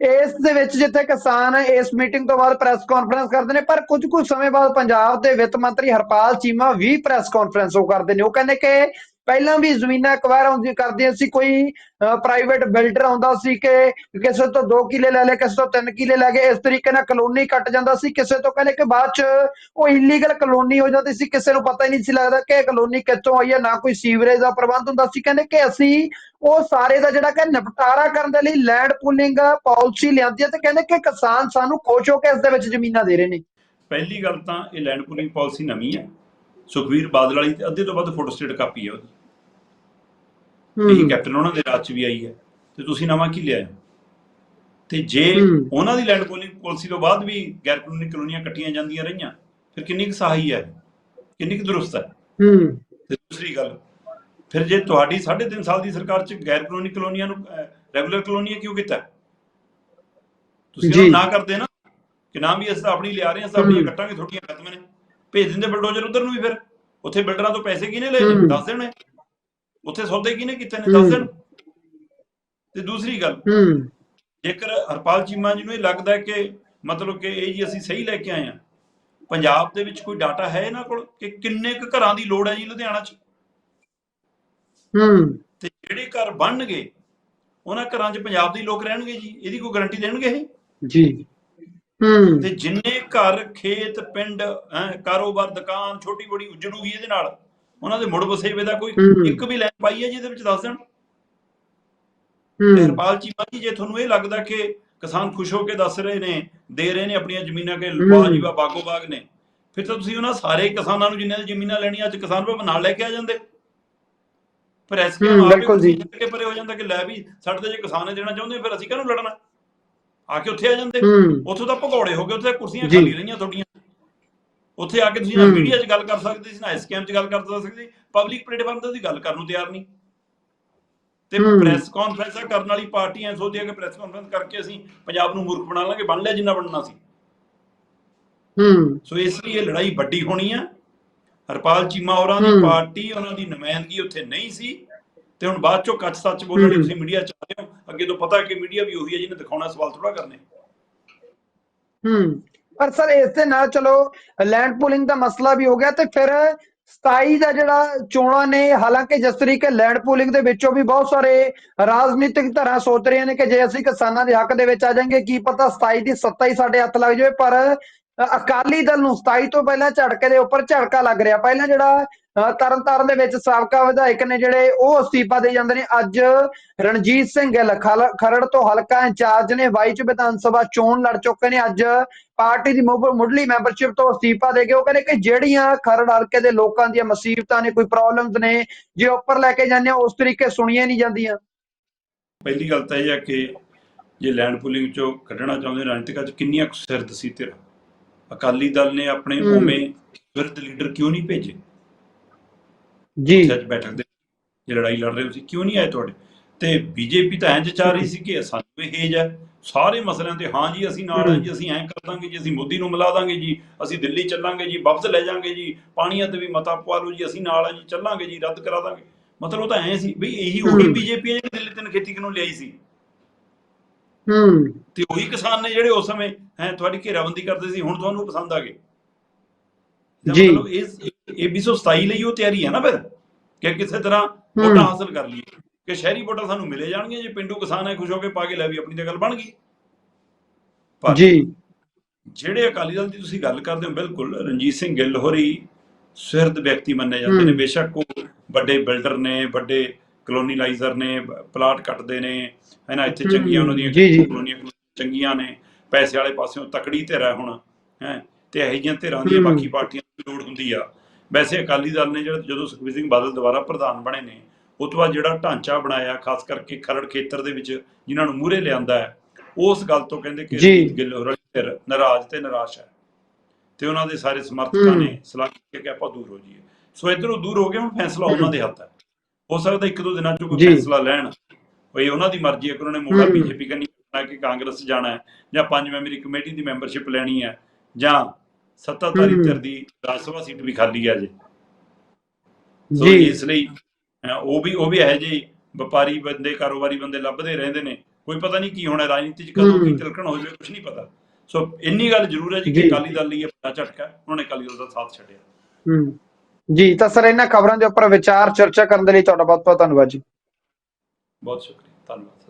ਇਸ ਦੇ ਵਿੱਚ ਜਿੱਥੇ ਕਿਸਾਨ ਇਸ ਮੀਟਿੰਗ ਤੋਂ ਬਾਅਦ ਪ੍ਰੈਸ ਕਾਨਫਰੰਸ ਕਰਦੇ ਨੇ, ਪਰ ਕੁਝ ਕੁ ਸਮੇਂ ਬਾਅਦ ਪੰਜਾਬ ਦੇ ਵਿੱਤ ਮੰਤਰੀ ਹਰਪਾਲ ਚੀਮਾ ਵੀ ਪ੍ਰੈਸ ਕਾਨਫਰੰਸ ਉਹ ਕਰਦੇ ਨੇ। ਉਹ ਕਹਿੰਦੇ ਕਿ ਪਹਿਲਾਂ ਵੀ ਜ਼ਮੀਨਾਂ ਅਕਵਾਇਰ ਹੁੰਦੀ ਕਰਦੀਆਂ ਸੀ, ਕੋਈ ਪ੍ਰਾਈਵੇਟ ਬਿਲਡਰ ਆਉਂਦਾ ਸੀ ਕਿ ਕਿਸੇ ਤੋਂ 2 ਕਿੱਲੇ ਲੈ ਲੈ ਕਿਸੇ ਤੋਂ 3 ਕਿੱਲੇ ਲੈ ਗਏ, ਇਸ ਤਰੀਕੇ ਨਾਲ ਕਲੋਨੀ ਕੱਟ ਜਾਂਦਾ ਸੀ, ਕਿਸੇ ਤੋਂ ਕਹਿੰਦੇ ਕਿ ਬਾਅਦ ਚ ਉਹ ਇਲੀਗਲ ਕਲੋਨੀ ਹੋ ਜਾਂਦੀ ਸੀ, ਕਿਸੇ ਨੂੰ ਪਤਾ ਹੀ ਨਹੀਂ ਸੀ ਲੱਗਦਾ ਕਿ ਇਹ ਕਲੋਨੀ ਕਿੱਥੋਂ ਆਈ ਹੈ, ਨਾ ਕੋਈ ਸੀਵਰੇਜ ਦਾ ਪ੍ਰਬੰਧ ਹੁੰਦਾ ਸੀ, ਕਹਿੰਦੇ ਕਿ ਅਸੀਂ ਉਹ ਸਾਰੇ ਦਾ ਜਿਹੜਾ ਕਿ ਨਿਪਟਾਰਾ ਕਰਨ ਦੇ ਲਈ ਲੈਂਡ ਪੂਲਿੰਗ ਪਾਲਿਸੀ ਲਿਆਂਦੀ ਹੈ ਤੇ ਕਹਿੰਦੇ ਕਿ ਕਿਸਾਨ ਸਾਨੂੰ ਖੁਸ਼ ਹੋ ਕੇ ਇਸ ਦੇ ਵਿੱਚ ਜ਼ਮੀਨਾਂ ਦੇ ਰਹੇ ਨੇ। ਪਹਿਲੀ ਗੱਲ ਤਾਂ ਇਹ ਲੈਂਡ ਪੂਲਿੰਗ ਪਾਲਿਸੀ ਨਵੀਂ ਹੈ ਸੁਖਵੀਰ ਬਾਦਲ ਵਾਲੀ ਤੇ ਅੱਧੇ ਤੋਂ ਵੱਧ ਫੋਟੋ ਸਟੇਟ ਕਾਪੀ ਹੈ ਉਹਦੀ। ਇਹੀ ਕੈਪਟਨ ਉਹਨਾਂ ਦੇ ਰਾਜ ਚ ਵੀ ਆਈ ਹੈ ਤੇ ਤੁਸੀਂ ਨਵਾਂ ਕੀ ਲਿਆ ਤੇ ਜੇ। ਉਹਨਾਂ ਦੀ ਲੈਂਡ ਪੋਲਿੰਗ ਪਾਲਿਸੀ ਤੋਂ ਬਾਅਦ ਵੀ ਗੈਰ ਕਾਨੂੰਨੀ ਕਲੋਨੀਆਂ ਕੱਟੀਆਂ ਜਾਂਦੀਆਂ ਰਹੀਆਂ ਫਿਰ ਕਿੰਨੀ ਕੁ ਸਹਾਈ ਹੈ? ਕਿੰਨੀ ਕੁ ਦਰੁਸਤ ਹੈ? ਹੂੰ। ਤੇ ਦੂਸਰੀ ਗੱਲ ਫਿਰ ਜੇ ਤੁਹਾਡੀ 3.5 ਸਾਲ ਦੀ ਸਰਕਾਰ ਚ ਗੈਰ ਕਾਨੂੰਨੀ ਕਲੋਨੀਆਂ ਨੂੰ ਰੈਗੂਲਰ ਕਲੋਨੀਆਂ ਕਿਉਂ ਕੀਤਾ? ਤੁਸੀਂ ਜੀ। ਉਹਨੂੰ ਨਾ ਕਰਦੇ ਨਾ ਕਿ ਨਾ ਵੀ ਅਸੀਂ ਤਾਂ ਆਪਣੀ ਲਿਆ ਰਹੇ ਹਾਂ ਤਾਂ ਆਪਣੀਆਂ। ਕੱਟਾਂਗੇ ਥੋੜੀਆਂ ਖਤਮ ਨੇ। ਭੇਜ ਦਿੰਦੇ ਬਲਡੋਜ਼ਰ ਉਧਰ ਨੂੰ ਵੀ ਫਿਰ। ਉੱਥੇ ਬਿਲਡਰਾਂ ਤੋਂ ਪੈਸੇ ਕਿਹਨੇ ਲਏ। ਦੱਸ ਦੇਣ। ਉੱਥੇ ਸੌਦੇ ਕਿਹਨੇ ਕੀਤੇ ਨੇ? ਦੱਸ। ਦੇਣ। ਤੇ ਦੂਸਰੀ ਗੱਲ ਹੂੰ। ਜੇਕਰ ਹਰਪਾਲ ਚੀਮਾ ਜੀ ਨੂੰ ਇਹ ਲੱਗਦਾ ਹੈ ਕਿ ਮਤਲਬ ਕਿ ਇਹ ਜੀ ਅਸੀਂ ਸਹੀ ਲੈ ਕੇ ਆਏ ਆ ਪੰਜਾਬ ਦੇ ਵਿੱਚ ਕੋਈ ਡਾਟਾ ਹੈ ਇਹਨਾਂ ਕੋਲ? ਕਿ ਕਿੰਨੇ ਕੁ ਘਰਾਂ ਦੀ ਲੋੜ ਹੈ ਜੀ ਲੁਧਿਆਣਾ 'ਚ? ਹੂੰ। ਤੇ ਜਿਹੜੇ ਘਰ ਬਣਨਗੇ ਉਹਨਾਂ ਘਰਾਂ 'ਚ ਪੰਜਾਬ ਦੇ ਲੋਕ ਰਹਿਣਗੇ ਜੀ? ਇਹਦੀ ਕੋਈ ਗਾਰੰਟੀ ਦੇਣਗੇ ਇਹ? ਜੀ। ਹੂੰ। ਤੇ ਜਿੰਨੇ ਘਰ ਖੇਤ ਪਿੰਡ ਹੈਂ, ਕਾਰੋਬਾਰ ਦੁਕਾਨ ਛੋਟੀ ਬੜੀ ਉਜੜੂਗੀ ਇਹਦੇ ਨਾਲ? ਉਹਨਾਂ ਦੇ ਮੁੜ ਵਸੇਵੇ ਦਾ ਕੋਈ। ਇੱਕ ਵੀ ਲਾਈਨ ਪਾਈ ਹੈ ਜਿਹਦੇ ਵਿੱਚ ਦੱਸ ਦੇਣ? ਹਰਪਾਲ ਚੀਮਾ ਜੀ ਜੇ ਤੁਹਾਨੂੰ ਇਹ ਲੱਗਦਾ ਕਿ ਕਿਸਾਨ ਖੁਸ਼ ਹੋ ਕੇ ਦੱਸ ਰਹੇ ਨੇ ਦੇ ਰਹੇ ਨੇ ਆਪਣੀਆਂ ਜ਼ਮੀਨਾਂ ਕਿ ਵਾਹ ਬਾਗੋ ਬਾਗ ਨੇ ਫਿਰ ਤਾਂ ਤੁਸੀਂ ਉਹਨਾਂ ਸਾਰੇ ਕਿਸਾਨਾਂ ਨੂੰ ਜਿਨ੍ਹਾਂ ਦੀ ਜ਼ਮੀਨਾਂ ਲੈਣੀਆਂ ਅੱਜ ਕਿਸਾਨ ਭਵਨ ਨਾਲ ਲੈ ਕੇ ਆ ਜਾਂਦੇ। ਪਰ ਐਸਕੇਐਮ ਬਿਲਕੁਲ ਜੀ। ਕੇ ਪਰੇ ਹੋ ਜਾਂਦਾ ਕਿ ਲੈ ਵੀ ਸਾਡੇ ਤੇ ਜੇ ਕਿਸਾਨ ਨੇ ਦੇਣਾ ਚਾਹੁੰਦੇ ਫਿਰ ਅਸੀਂ ਕਾਹਨੂੰ ਲੜਨਾ? ਆ ਕੇ ਉੱਥੇ ਆ ਜਾਂਦੇ। ਉੱਥੋਂ ਤਾਂ ਭਗੌੜੇ ਹੋ ਗਏ ਉੱਥੇ ਕੁਰਸੀਆਂ। ਖਾਲੀ ਰਹੀਆਂ ਤੁਹਾਡੀਆਂ। ਉੱਥੇ ਆ ਕੇ ਤੁਸੀਂ ਨਾ। ਮੀਡੀਆ 'ਚ ਗੱਲ ਕਰ ਸਕਦੇ ਸੀ ਨਾ ਐਸਕੇਐਮ 'ਚ ਗੱਲ ਕਰ ਸਕਦੇ ਸੀ ਪਬਲਿਕ ਪਲੇਟਫਾਰਮ ਤੇ ਦੀ ਗੱਲ ਕਰਨ ਨੂੰ ਤਿਆਰ ਨਹੀਂ ਤੇ। ਪ੍ਰੈਸ ਕਾਨਫਰੰਸਾਂ ਕਰਨ ਵਾਲੀ ਪਾਰਟੀਆਂ ਸੋਚਦੀਆਂ ਕਿ ਪ੍ਰੈਸ ਕਾਨਫਰੰਸ ਕਰਕੇ ਅਸੀਂ ਪੰਜਾਬ ਨੂੰ ਮੂਰਖ ਬਣਾ ਲਾਂਗੇ ਬਣ ਲਿਆ ਜਿੰਨਾ ਬਣਨਾ ਸੀ ਹੂੰ ਸੋ ਇਸ ਲਈ ਇਹ ਲੜਾਈ ਵੱਡੀ ਹੋਣੀ ਆ ਹਰਪਾਲ ਚੀਮਾ ਹੋਰਾਂ ਦੀ। ਪਾਰਟੀ ਉਹਨਾਂ ਦੀ ਨੁਮਾਇੰਦਗੀ ਉੱਥੇ ਨਹੀਂ ਸੀ ਤੇ ਹੁਣ ਬਾਅਦ ਚੋਂ ਕੱਚ ਸੱਚ ਬੋਲਣ। ਤੁਸੀਂ ਮੀਡੀਆ ਚ ਆ ਰਹੇ ਹੋ ਅੱਗੇ ਤੋਂ ਪਤਾ ਕਿ ਮੀਡੀਆ ਵੀ ਉਹੀ ਹੈ ਜਿਹਨੇ ਦਿਖਾਉਣਾ ਸਵਾਲ ਥੋੜਾ ਕਰਨੇ ਹੂੰ ਪਰ ਸਰ ਇਸ ਦੇ ਨਾਲ ਚਲੋ ਲੈਂਡ ਪੂਲਿੰਗ ਦਾ ਮਸਲਾ ਵੀ ਹੋ ਗਿਆ ਤੇ ਫਿਰ 27 ਦਾ ਜਿਹੜਾ ਚੋਣਾਂ ਨੇ, ਹਾਲਾਂਕਿ ਜਿਸ ਤਰੀਕੇ ਲੈਂਡ ਪੂਲਿੰਗ ਦੇ ਵਿੱਚੋਂ ਵੀ ਬਹੁਤ ਸਾਰੇ ਰਾਜਨੀਤਿਕ ਧਰਾਂ ਸੋਚ ਰਹੀਆਂ ਨੇ ਕਿ ਜੇ ਅਸੀਂ ਕਿਸਾਨਾਂ ਦੇ ਹੱਕ ਦੇ ਵਿੱਚ ਆ ਜਾਾਂਗੇ, ਕੀ ਪਤਾ 27 ਦੀ ਸੱਤਾ ਹੀ ਸਾਡੇ ਹੱਥ ਲੱਗ ਜਾਵੇ, ਪਰ ਅਕਾਲੀ ਦਲ ਨੂੰ 27 ਤੋਂ ਪਹਿਲਾਂ ਝਟਕੇ ਦੇ ਉੱਪਰ ਝਟਕਾ ਲੱਗ ਰਿਹਾ। ਪਹਿਲਾਂ ਜਿਹੜਾ ਤਰਨਤਾਰਨ ਦੇ ਵਿੱਚ ਸਾਬਕਾ ਵਿਧਾਇਕ ਨੇ ਜਿਹੜੇ ਉਹ ਅਸਤੀਫਾ ਦੇ ਜਾਂਦੇ ਨੇ। ਅੱਜ ਰਣਜੀਤ ਸਿੰਘ ਖਰੜ ਤੋਂ ਹਲਕਾ ਇੰਚਾਰਜ ਨੇ 22 ਚ ਵਿਧਾਨ ਸਭਾ ਚੋਣ ਲੜ ਚੁੱਕੇ ਨੇ। ਅੱਜ ਪਾਰਟੀ ਦੀ ਮੁੱਢ- ਮੁੱਢਲੀ ਮੈਂਬਰਸ਼ਿਪ ਤੋਂ ਅਸਤੀਫਾ ਦੇ ਕੇ ਉਹ ਕਹਿੰਦੇ ਕਿ ਜਿਹੜੀਆਂ ਖਰੜ ਹਲਕੇ ਦੇ ਲੋਕਾਂ ਦੀਆਂ ਮੁਸੀਬਤਾਂ ਨੇ ਕੋਈ ਪ੍ਰੋਬਲਮਸ ਨੇ ਜੇ ਉੱਪਰ ਲੈ ਕੇ ਜਾਂਦੇ ਆ ਉਸ ਤਰੀਕੇ ਸੁਣੀਆਂ ਨਹੀਂ ਜਾਂਦੀਆਂ। ਪਹਿਲੀ ਗੱਲ ਤਾਂ ਇਹ ਹੈ ਕਿ ਜੇ ਲੈਂਡ ਪੂਲਿੰਗ ਚੋਂ ਕੱਢਣਾ ਚਾਹੁੰਦੇ ਰਾਜਨੀਤਿਕਾਂ 'ਚ ਕਿੰਨੀਆਂ ਕੁ ਸਿਰਦਸੀ ਧਿਰ ਅਕਾਲੀ ਦਲ ਨੇ ਆਪਣੇ। ਉਵੇਂ ਵਿਰਧ ਲੀਡਰ ਕਿਉਂ ਨਹੀਂ ਭੇਜੇ? ਜੀ। ਸੱਚ ਬੈਠਕ ਦੇ। ਜੇ ਲੜਾਈ ਲੜ ਰਹੇ ਹੋ ਸੀ ਕਿਉਂ ਨਹੀਂ ਆਏ ਤੁਹਾਡੇ? ਤੇ ਬੀਜੇਪੀ ਤਾਂ ਇੰਜ ਚਾਹ ਰਹੀ ਸੀ ਕਿ ਸਾਨੂੰ ਇਹ ਹੇਜ ਹੈ ਸਾਰੇ ਮਸਲਿਆਂ ਤੇ ਹਾਂ ਜੀ ਅਸੀਂ ਨਾਲ ਹਾਂ ਜੀ ਅਸੀਂ ਐਂ ਕਰ ਦਾਂਗੇ ਜੀ ਅਸੀਂ ਮੋਦੀ ਨੂੰ ਮਿਲਾ ਦਾਂਗੇ ਜੀ ਅਸੀਂ ਦਿੱਲੀ ਚੱਲਾਂਗੇ ਜੀ ਵਾਪਸ ਲੈ ਜਾਾਂਗੇ ਜੀ ਪਾਣੀਆਂ ਤੇ ਵੀ ਮਤਾ ਪਵਾ ਲਓ ਜੀ ਅਸੀਂ ਨਾਲ ਆ ਜੀ ਚੱਲਾਂਗੇ ਜੀ ਰੱਦ ਕਰਾ ਦਾਂਗੇ। ਮਤਲਬ ਉਹ ਤਾਂ ਐਂ ਸੀ ਵੀ ਇਹੀ ਉਹੀ। ਬੀਜੇਪੀ ਜਿਹੜੀ ਦਿੱਲੀ ਤੇ ਖੇਤੀ ਕਿਨੂੰ ਲਿਆਈ ਸੀ? ਹੂੰ। ਤੇ ਉਹੀ ਕਿਸਾਨ ਨੇ ਜਿਹੜੇ ਉਸ ਸਮੇਂ ਹੈ ਤੁਹਾਡੀ ਘੇਰਾਬੰਦੀ ਕਰਦੇ ਸੀ ਹੁਣ ਤੁਹਾਨੂੰ ਪਸੰਦ ਆ ਗਏ। ਜੀ। ਮਤਲਬ ਇਸ ਇਹ 227 ਲਈ ਉਹ ਤਿਆਰੀ ਹੈ ਨਾ ਫਿਰ ਕਿ ਕਿਸੇ ਤਰ੍ਹਾਂ ਵੋਟਾਂ ਹਾਸਲ ਕਰ ਲਈਏ ਕਿ ਸ਼ਹਿਰੀ ਵੋਟਾਂ ਸਾਨੂੰ ਮਿਲੇ ਜਾਣਗੀਆਂ ਜੇ ਪਿੰਡੂ ਕਿਸਾਨ ਹੈ ਖੁਸ਼ ਹੋ ਕੇ ਪਾ ਕੇ ਲੈ ਵੀ ਆਪਣੀ ਤਾਂ ਗੱਲ ਬਣ ਗਈ ਪਰ ਜੀ ਜਿਹੜੇ ਅਕਾਲੀ ਦਲ ਦੀ ਤੁਸੀਂ ਗੱਲ ਕਰਦੇ ਹੋ ਬਿਲਕੁਲ ਰਣਜੀਤ ਸਿੰਘ ਗਿੱਲ ਹੋਰੀ ਸੁਹਿਰਦ ਵਿਅਕਤੀ ਮੰਨੇ ਜਾਂਦੇ ਨੇ। ਬੇਸ਼ੱਕ ਉਹ ਵੱਡੇ ਬਿਲਡਰ ਨੇ ਵੱਡੇ ਕਲੋਨੀਲਾਈਜ਼ਰ ਨੇ ਪਲਾਟ ਕੱਟਦੇ ਨੇ ਹੈਨਾ ਇੱਥੇ ਚੰਗੀਆਂ ਉਹਨਾਂ ਦੀਆਂ। ਕਲੋਨੀਆਂ ਚੰਗੀਆਂ ਨੇ ਪੈਸੇ ਵਾਲੇ ਪਾਸਿਓਂ ਤਕੜੀ ਧਿਰ ਹੈ ਹੁਣ ਹੈ ਤੇ ਇਹੋ ਜਿਹੀਆਂ ਧਿਰਾਂ ਦੀਆਂ ਹੂੰ। ਬਾਕੀ ਪਾਰਟੀਆਂ ਨੂੰ ਲੋੜ ਹੁੰਦੀ ਆ ਵੈਸੇ ਅਕਾਲੀ ਦਲ ਨੇ ਜਿਹੜਾ ਜਦੋਂ ਸੁਖਬੀਰ ਸਿੰਘ ਬਾਦਲ ਦੁਬਾਰਾ ਪ੍ਰਧਾਨ ਬਣੇ ਨੇ ਉਸ ਤੋਂ ਬਾਅਦ ਜਿਹੜਾ ਢਾਂਚਾ ਬਣਾਇਆ ਖਾਸ ਕਰਕੇ ਖਰੜ ਖੇਤਰ ਦੇ ਵਿੱਚ ਜਿਨ੍ਹਾਂ ਨੂੰ ਮੂਹਰੇ ਲਿਆਂਦਾ ਹੈ ਉਸ ਗੱਲ ਤੋਂ ਕਹਿੰਦੇ ਕਿ ਗਿੱਲ ਧਿਰ ਨਾਰਾਜ਼ ਤੇ ਨਿਰਾਸ਼ ਹੈ ਤੇ ਉਹਨਾਂ ਦੇ ਸਾਰੇ ਸਮਰਥਕਾਂ। ਨੇ ਸਲਾਹ ਕੀਤੀ ਕਿ ਆਪਾਂ ਦੂਰ ਹੋ ਜਾਈਏ ਸੋ ਇਧਰੋਂ ਦੂਰ ਹੋ ਗਏ ਹੁਣ ਫੈਸਲਾ ਉਹਨਾਂ ਦੇ ਹੱਥ ਹੈ ਹੋ ਸਕਦਾ ਇੱਕ ਦੋ ਦਿਨਾਂ ਚ ਕੋਈ। ਫੈਸਲਾ ਲੈਣ ਕੋਈ ਉਹਨਾਂ ਦੀ ਮਰਜ਼ੀ ਹੈ ਕਿ ਉਹਨਾਂ ਨੇ ਮੋੜਾ। ਬੀਜੇਪੀ ਕਰਨੀ ਹੈ ਕਿ ਕਾਂਗਰਸ ਜਾਣਾ ਹੈ ਜਾਂ ਪੰਜ ਮੈਂਬਰੀ ਕਮੇਟੀ ਦੀ ਮੈਂਬਰਸ਼ਿਪ ਲੈਣੀ ਹੈ ਜਾਂ ਸੱਤਾਧਾਰੀ। ਧਿਰ ਦੀ ਰਾਜ ਸਭਾ ਸੀਟ ਵੀ ਖਾਲੀ ਹੈ ਜੇ ਸੋ ਜੀ। ਇਸ ਲਈ ਉਹ ਵੀ ਉਹ ਵੀ ਇਹੋ ਜਿਹੇ ਵਪਾਰੀ ਬੰਦੇ ਕਾਰੋਬਾਰੀ ਬੰਦੇ ਲੱਭਦੇ ਰਹਿੰਦੇ ਨੇ। ਕੋਈ ਪਤਾ ਨਹੀਂ ਕੀ ਹੋਣਾ ਰਾਜਨੀਤੀ 'ਚ ਕਦੋਂ ਕੀ। ਤਿਲਕਣ ਹੋ ਜਾਵੇ ਕੁਝ ਨਹੀਂ ਪਤਾ। ਸੋ ਇੰਨੀ ਗੱਲ ਜ਼ਰੂਰ ਹੈ ਜੀ ਕਿ ਜੀ। ਅਕਾਲੀ ਦਲ ਲਈ ਇਹ ਬੜਾ ਝਟਕਾ ਉਹਨਾਂ ਨੇ ਅਕਾਲੀ ਦਲ ਦਾ ਸਾਥ ਛੱਡਿਆ। ਹੂੰ। ਜੀ ਤਾਂ ਸਰ ਇਹਨਾਂ ਖਬਰਾਂ ਦੇ ਉੱਪਰ ਵਿਚਾਰ ਚਰਚਾ ਕਰਨ ਦੇ ਲਈ ਤੁਹਾਡਾ ਬਹੁਤ ਬਹੁਤ ਧੰਨਵਾਦ ਜੀ। ਬਹੁਤ ਸ਼ੁਕਰੀਆ। ਧੰਨਵਾਦ।